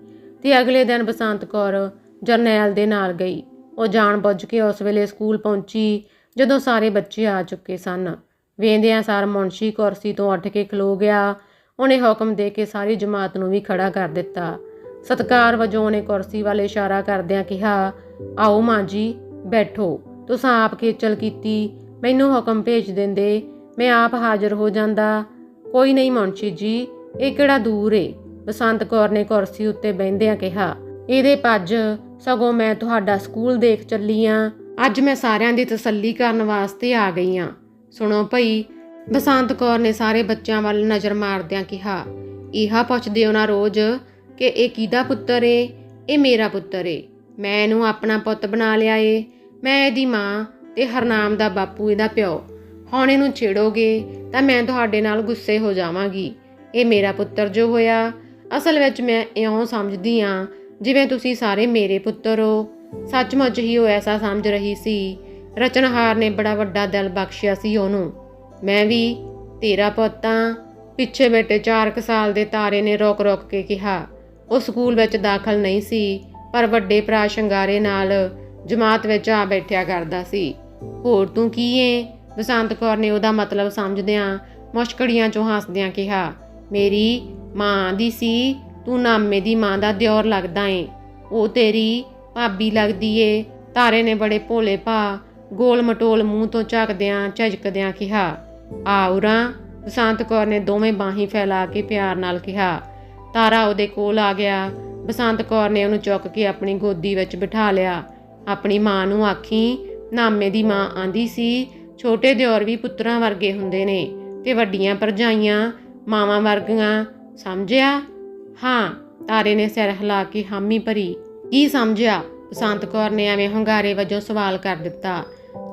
ਤੇ ਅਗਲੇ ਦਿਨ ਬਸੰਤ ਕੌਰ ਜਰਨੈਲ ਦੇ ਨਾਲ ਗਈ। ਉਹ ਜਾਣ ਬੁੱਝ ਕੇ ਉਸ ਵੇਲੇ ਸਕੂਲ ਪਹੁੰਚੀ, ਜਦੋਂ ਸਾਰੇ ਬੱਚੇ ਆ ਚੁੱਕੇ ਸਨ। ਵੇਂਦਿਆਂ ਸਾਰ ਮੁਨਸ਼ੀ ਕੁਰਸੀ ਤੋਂ ਉੱਠ ਕੇ ਖਲੋ ਗਿਆ। ਉਹਨੇ ਹੁਕਮ ਦੇ ਕੇ ਸਾਰੀ ਜਮਾਤ ਨੂੰ ਵੀ ਖੜਾ ਕਰ ਦਿੱਤਾ। ਸਤਕਾਰ ਵਜੋਂ ਉਹਨੇ ਕੁਰਸੀ ਵੱਲ ਇਸ਼ਾਰਾ ਕਰਦਿਆਂ ਕਿਹਾ, ਆਓ ਮਾਂ ਜੀ, ਬੈਠੋ। ਤੁਸੀਂ ਆਪ ਖੇਚਲ ਕੀਤੀ, ਮੈਨੂੰ ਹੁਕਮ ਭੇਜ ਦਿੰਦੇ। ਮੈਂ ਆਪ ਹਾਜ਼ਰ ਹੋ ਜਾਂਦਾ। ਕੋਈ ਨਹੀਂ ਮੁਨਸ਼ੀ ਜੀ, ਇਹ ਕਿਹੜਾ ਦੂਰ ਏ? ਬਸੰਤ ਕੌਰ ਨੇ ਕੁਰਸੀ ਉੱਤੇ ਬਹਿੰਦਿਆਂ ਕਿਹਾ, ਇਹਦੇ ਪੱਜ ਸਗੋਂ ਮੈਂ ਤੁਹਾਡਾ ਸਕੂਲ ਦੇਖ ਚੱਲੀ ਆਂ। ਅੱਜ ਮੈਂ ਸਾਰਿਆਂ ਦੀ ਤਸੱਲੀ ਕਰਨ ਵਾਸਤੇ ਆ ਗਈ ਆਂ। ਸੁਣੋ ਭਈ, ਬਸੰਤ ਕੌਰ ਨੇ ਸਾਰੇ ਬੱਚਿਆਂ ਵੱਲ ਨਜ਼ਰ ਮਾਰਦਿਆਂ ਕਿਹਾ ਇਹਾ ਪੁੱਛਦੇ ਉਹਨਾਂ ਰੋਜ਼ ਕਿ ਇਹ ਕਿਹਦਾ ਪੁੱਤਰ ਏ? ਇਹ ਮੇਰਾ ਪੁੱਤਰ ਏ। ਮੈਂ ਇਹਨੂੰ ਆਪਣਾ ਪੁੱਤ ਬਣਾ ਲਿਆ ਏ। ਮੈਂ ਇਹਦੀ ਮਾਂ ਤੇ ਹਰਨਾਮ ਦਾ ਬਾਪੂ ਇਹਦਾ ਪਿਓ। ਹੁਣ ਇਹਨੂੰ ਛੇੜੋਗੇ ਤਾਂ ਮੈਂ ਤੁਹਾਡੇ ਨਾਲ ਗੁੱਸੇ ਹੋ ਜਾਵਾਂਗੀ। ਇਹ ਮੇਰਾ ਪੁੱਤਰ ਜੋ ਹੋਇਆ, ਅਸਲ ਵਿੱਚ ਮੈਂ ਇਉਂ ਸਮਝਦੀ ਆ ਜਿਵੇਂ ਤੁਸੀਂ ਸਾਰੇ ਮੇਰੇ ਪੁੱਤਰ ਹੋ, ਸੱਚਮੁੱਚ ਹੀ ਉਹ ਐਸਾ ਸਮਝ ਰਹੀ ਸੀ, ਰਚਨਹਾਰ ਨੇ ਬੜਾ ਵੱਡਾ ਦਿਲ ਬਖਸ਼ਿਆ ਸੀ ਉਹਨੂੰ। ਮੈਂ ਵੀ, ਤੇਰਾ ਪੁੱਤਾਂ ਪਿੱਛੇ ਬੈਠੇ 4 ਸਾਲ ਦੇ ਤਾਰੇ ਨੇ ਰੋਕ-ਰੋਕ ਕੇ ਕਿਹਾ, ਉਹ ਸਕੂਲ ਵਿੱਚ ਦਾਖਲ ਨਹੀਂ ਸੀ, ਪਰ ਵੱਡੇ ਭਰਾ ਸ਼ੰਗਾਰੇ ਨਾਲ ਜਮਾਤ ਵਿੱਚ ਆ ਬੈਠਿਆ ਕਰਦਾ ਸੀ। ਹੋਰ ਤੂੰ ਕੀ ਏ? ਬਸੰਤ ਕੌਰ ਨੇ ਉਹਦਾ ਮਤਲਬ ਸਮਝਦਿਆਂ ਮੁਸ਼ਕੜੀਆਂ ਚੋਂ ਹੱਸਦਿਆਂ ਕਿਹਾ, ਮੇਰੀ ਮਾਂ ਦੀ ਸੀ ਤੂੰ ਨਾਮੇ ਦੀ ਮਾਂ ਦਾ ਦਿਓਰ ਲੱਗਦਾ ਏ। ਉਹ ਤੇਰੀ ਭਾਬੀ ਲੱਗਦੀ ਏ। ਤਾਰੇ ਨੇ ਬੜੇ ਭੋਲੇ ਭਾ। ਗੋਲ ਮਟੋਲ ਮੂੰਹ ਤੋਂ ਝਾਕਦਿਆਂ ਝਜਕਦਿਆਂ ਕਿਹਾ ਆਉਰਾ ਬਸੰਤ ਕੌਰ ਨੇ ਦੋਵੇਂ ਬਾਹੀਂ ਫੈਲਾ ਕੇ ਪਿਆਰ ਨਾਲ ਕਿਹਾ। ਤਾਰਾ ਉਹਦੇ ਕੋਲ ਆ ਗਿਆ। ਬਸੰਤ ਕੌਰ ਨੇ ਉਹਨੂੰ ਚੁੱਕ ਕੇ ਆਪਣੀ ਗੋਦੀ ਵਿੱਚ ਬਿਠਾ ਲਿਆ। ਆਪਣੀ ਮਾਂ ਨੂੰ ਆਖੀ, ਨਾਮੇ ਦੀ ਮਾਂ ਆਂਦੀ ਸੀ। ਛੋਟੇ ਦਿਓਰ ਵੀ ਪੁੱਤਰਾਂ ਵਰਗੇ ਹੁੰਦੇ ਨੇ ਤੇ ਵੱਡੀਆਂ ਭਰਜਾਈਆਂ, ਮਾਵਾਂ ਵਰਗੀਆਂ। ਸਮਝਿਆ? ਹਾਂ, ਤਾਰੇ ਨੇ ਸਿਰ ਹਿਲਾ ਕੇ ਹਾਮੀ ਭਰੀ। ਕੀ ਸਮਝਿਆ? ਬਸੰਤ ਕੌਰ ਨੇ ਐਵੇਂ ਹੰਗਾਰੇ ਵਜੋਂ ਸਵਾਲ ਕਰ ਦਿੱਤਾ।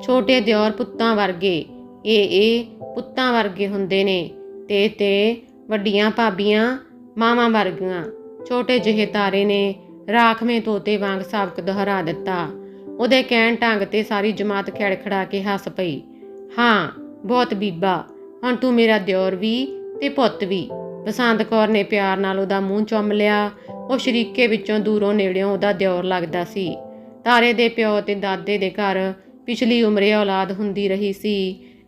ਛੋਟੇ ਦਿਓਰ ਪੁੱਤਾਂ ਵਰਗੇ। ਇਹ ਇਹ ਪੁੱਤਾਂ ਵਰਗੇ ਹੁੰਦੇ ਨੇ ਤੇ ਤੇ ਵੱਡੀਆਂ ਭਾਬੀਆਂ ਮਾਵਾਂ ਵਰਗੀਆਂ। ਛੋਟੇ ਜਿਹੇ ਤਾਰੇ ਨੇ ਰਾਖਵੇਂ ਤੋਤੇ ਵਾਂਗ ਸਾਬਕ ਦੁਹਰਾ ਦਿੱਤਾ। ਉਹਦੇ ਕਹਿਣ ਢੰਗ ਤੇ ਸਾਰੀ ਜਮਾਤ ਖੜਖੜਾ ਕੇ ਹੱਸ ਪਈ। ਹਾਂ, ਬਹੁਤ ਬੀਬਾ, ਹੁਣ ਤੂੰ ਮੇਰਾ ਦਿਓਰ ਵੀ ਤੇ ਪੁੱਤ ਵੀ। ਬਸੰਤ ਕੌਰ ਨੇ ਪਿਆਰ ਨਾਲ ਉਹਦਾ ਮੂੰਹ ਚੁੰਮ ਲਿਆ। ਉਹ ਸ਼ਰੀਕੇ ਵਿੱਚੋਂ ਦੂਰੋਂ ਨੇੜਿਓਂ ਉਹਦਾ ਦਿਓਰ ਲੱਗਦਾ ਸੀ। ਤਾਰੇ ਦੇ ਪਿਓ ਤੇ ਦਾਦੇ ਦੇ ਘਰ ਪਿਛਲੀ ਉਮਰੇ ਔਲਾਦ ਹੁੰਦੀ ਰਹੀ ਸੀ।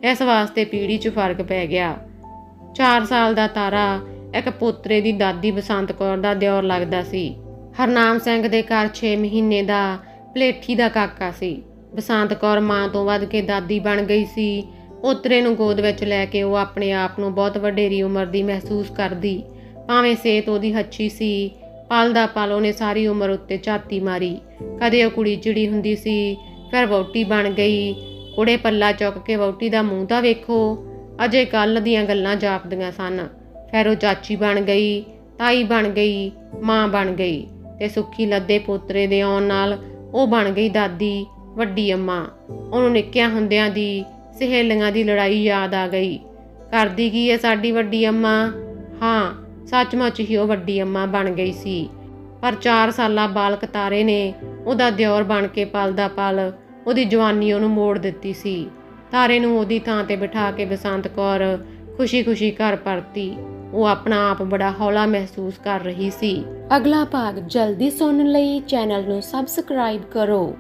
ਇਸ ਵਾਸਤੇ ਪੀੜੀ 'ਚ ਫ਼ਰਕ ਪੈ ਗਿਆ। 4 ਸਾਲ ਦਾ ਤਾਰਾ ਇੱਕ ਪੋਤਰੇ ਦੀ ਦਾਦੀ ਬਸੰਤ ਕੌਰ ਦਾ ਦਿਓਰ ਲੱਗਦਾ ਸੀ। ਹਰਨਾਮ ਸਿੰਘ ਦੇ ਘਰ 6 ਮਹੀਨੇ ਦਾ ਪਲੇਠੀ ਦਾ ਕਾਕਾ ਸੀ। ਬਸੰਤ ਕੌਰ ਮਾਂ ਤੋਂ ਵੱਧ ਕੇ ਦਾਦੀ ਬਣ ਗਈ ਸੀ। ਪੋਤਰੇ ਨੂੰ ਗੋਦ ਵਿੱਚ ਲੈ ਕੇ ਉਹ ਆਪਣੇ ਆਪ ਨੂੰ ਬਹੁਤ ਵਡੇਰੀ ਉਮਰ ਦੀ ਮਹਿਸੂਸ ਕਰਦੀ। ਭਾਵੇਂ ਸਿਹਤ ਉਹਦੀ ਹੱਛੀ ਸੀ, ਪਲ ਦਾ ਪਲ ਉਹਨੇ ਸਾਰੀ ਉਮਰ ਉੱਤੇ ਝਾਤੀ ਮਾਰੀ। ਕਦੇ ਉਹ ਕੁੜੀ ਚਿੜੀ ਹੁੰਦੀ ਸੀ, ਫਿਰ ਵਹੁਟੀ ਬਣ ਗਈ। ਕੁੜੇ ਪੱਲਾ ਚੁੱਕ ਕੇ ਵਹੁਟੀ ਦਾ ਮੂੰਹ ਤਾਂ ਵੇਖੋ, ਅਜੇ ਕੱਲ ਦੀਆਂ ਗੱਲਾਂ ਜਾਪਦੀਆਂ ਸਨ। ਫਿਰ ਉਹ ਚਾਚੀ ਬਣ ਗਈ, ਤਾਈ ਬਣ ਗਈ, ਮਾਂ ਬਣ ਗਈ ਤੇ ਸੁੱਖੀ ਲੱਦੇ ਪੋਤਰੇ ਦੇ ਆਉਣ ਨਾਲ ਉਹ ਬਣ ਗਈ ਦਾਦੀ, ਵੱਡੀ ਅੰਮਾ। ਉਹਨੂੰ ਨਿੱਕਿਆਂ ਹੁੰਦਿਆਂ ਦੀ ਸਹੇਲੀਆਂ ਦੀ ਲੜਾਈ ਯਾਦ ਆ ਗਈ। ਕਰਦੀ ਕੀ ਹੈ ਸਾਡੀ ਵੱਡੀ ਅੰਮਾ? ਹਾਂ, ਸੱਚਮੁੱਚ ਹੀ ਉਹ ਵੱਡੀ ਅੰਮਾ ਬਣ ਗਈ ਸੀ। ਪਰ 4 ਸਾਲਾਂ ਬਾਲਕ ਤਾਰੇ ਨੇ ਉਹਦਾ ਦਿਓਰ ਬਣ ਕੇ ਪਲਦਾ ਪਲ ਉਹਦੀ ਜਵਾਨੀ ਉਹਨੂੰ ਮੋੜ ਦਿੱਤੀ ਸੀ। ਤਾਰੇ ਨੂੰ ਉਹਦੀ ਥਾਂ ਤੇ ਬਿਠਾ ਕੇ ਬਸੰਤ ਕੌਰ ਖੁਸ਼ੀ-ਖੁਸ਼ੀ ਘਰ ਪਰਤੀ। ਉਹ ਆਪਣਾ ਆਪ ਬੜਾ ਹੌਲਾ ਮਹਿਸੂਸ ਕਰ ਰਹੀ ਸੀ। ਅਗਲਾ ਭਾਗ ਜਲਦੀ ਸੁਣਨ ਲਈ ਚੈਨਲ ਨੂੰ ਸਬਸਕ੍ਰਾਈਬ ਕਰੋ।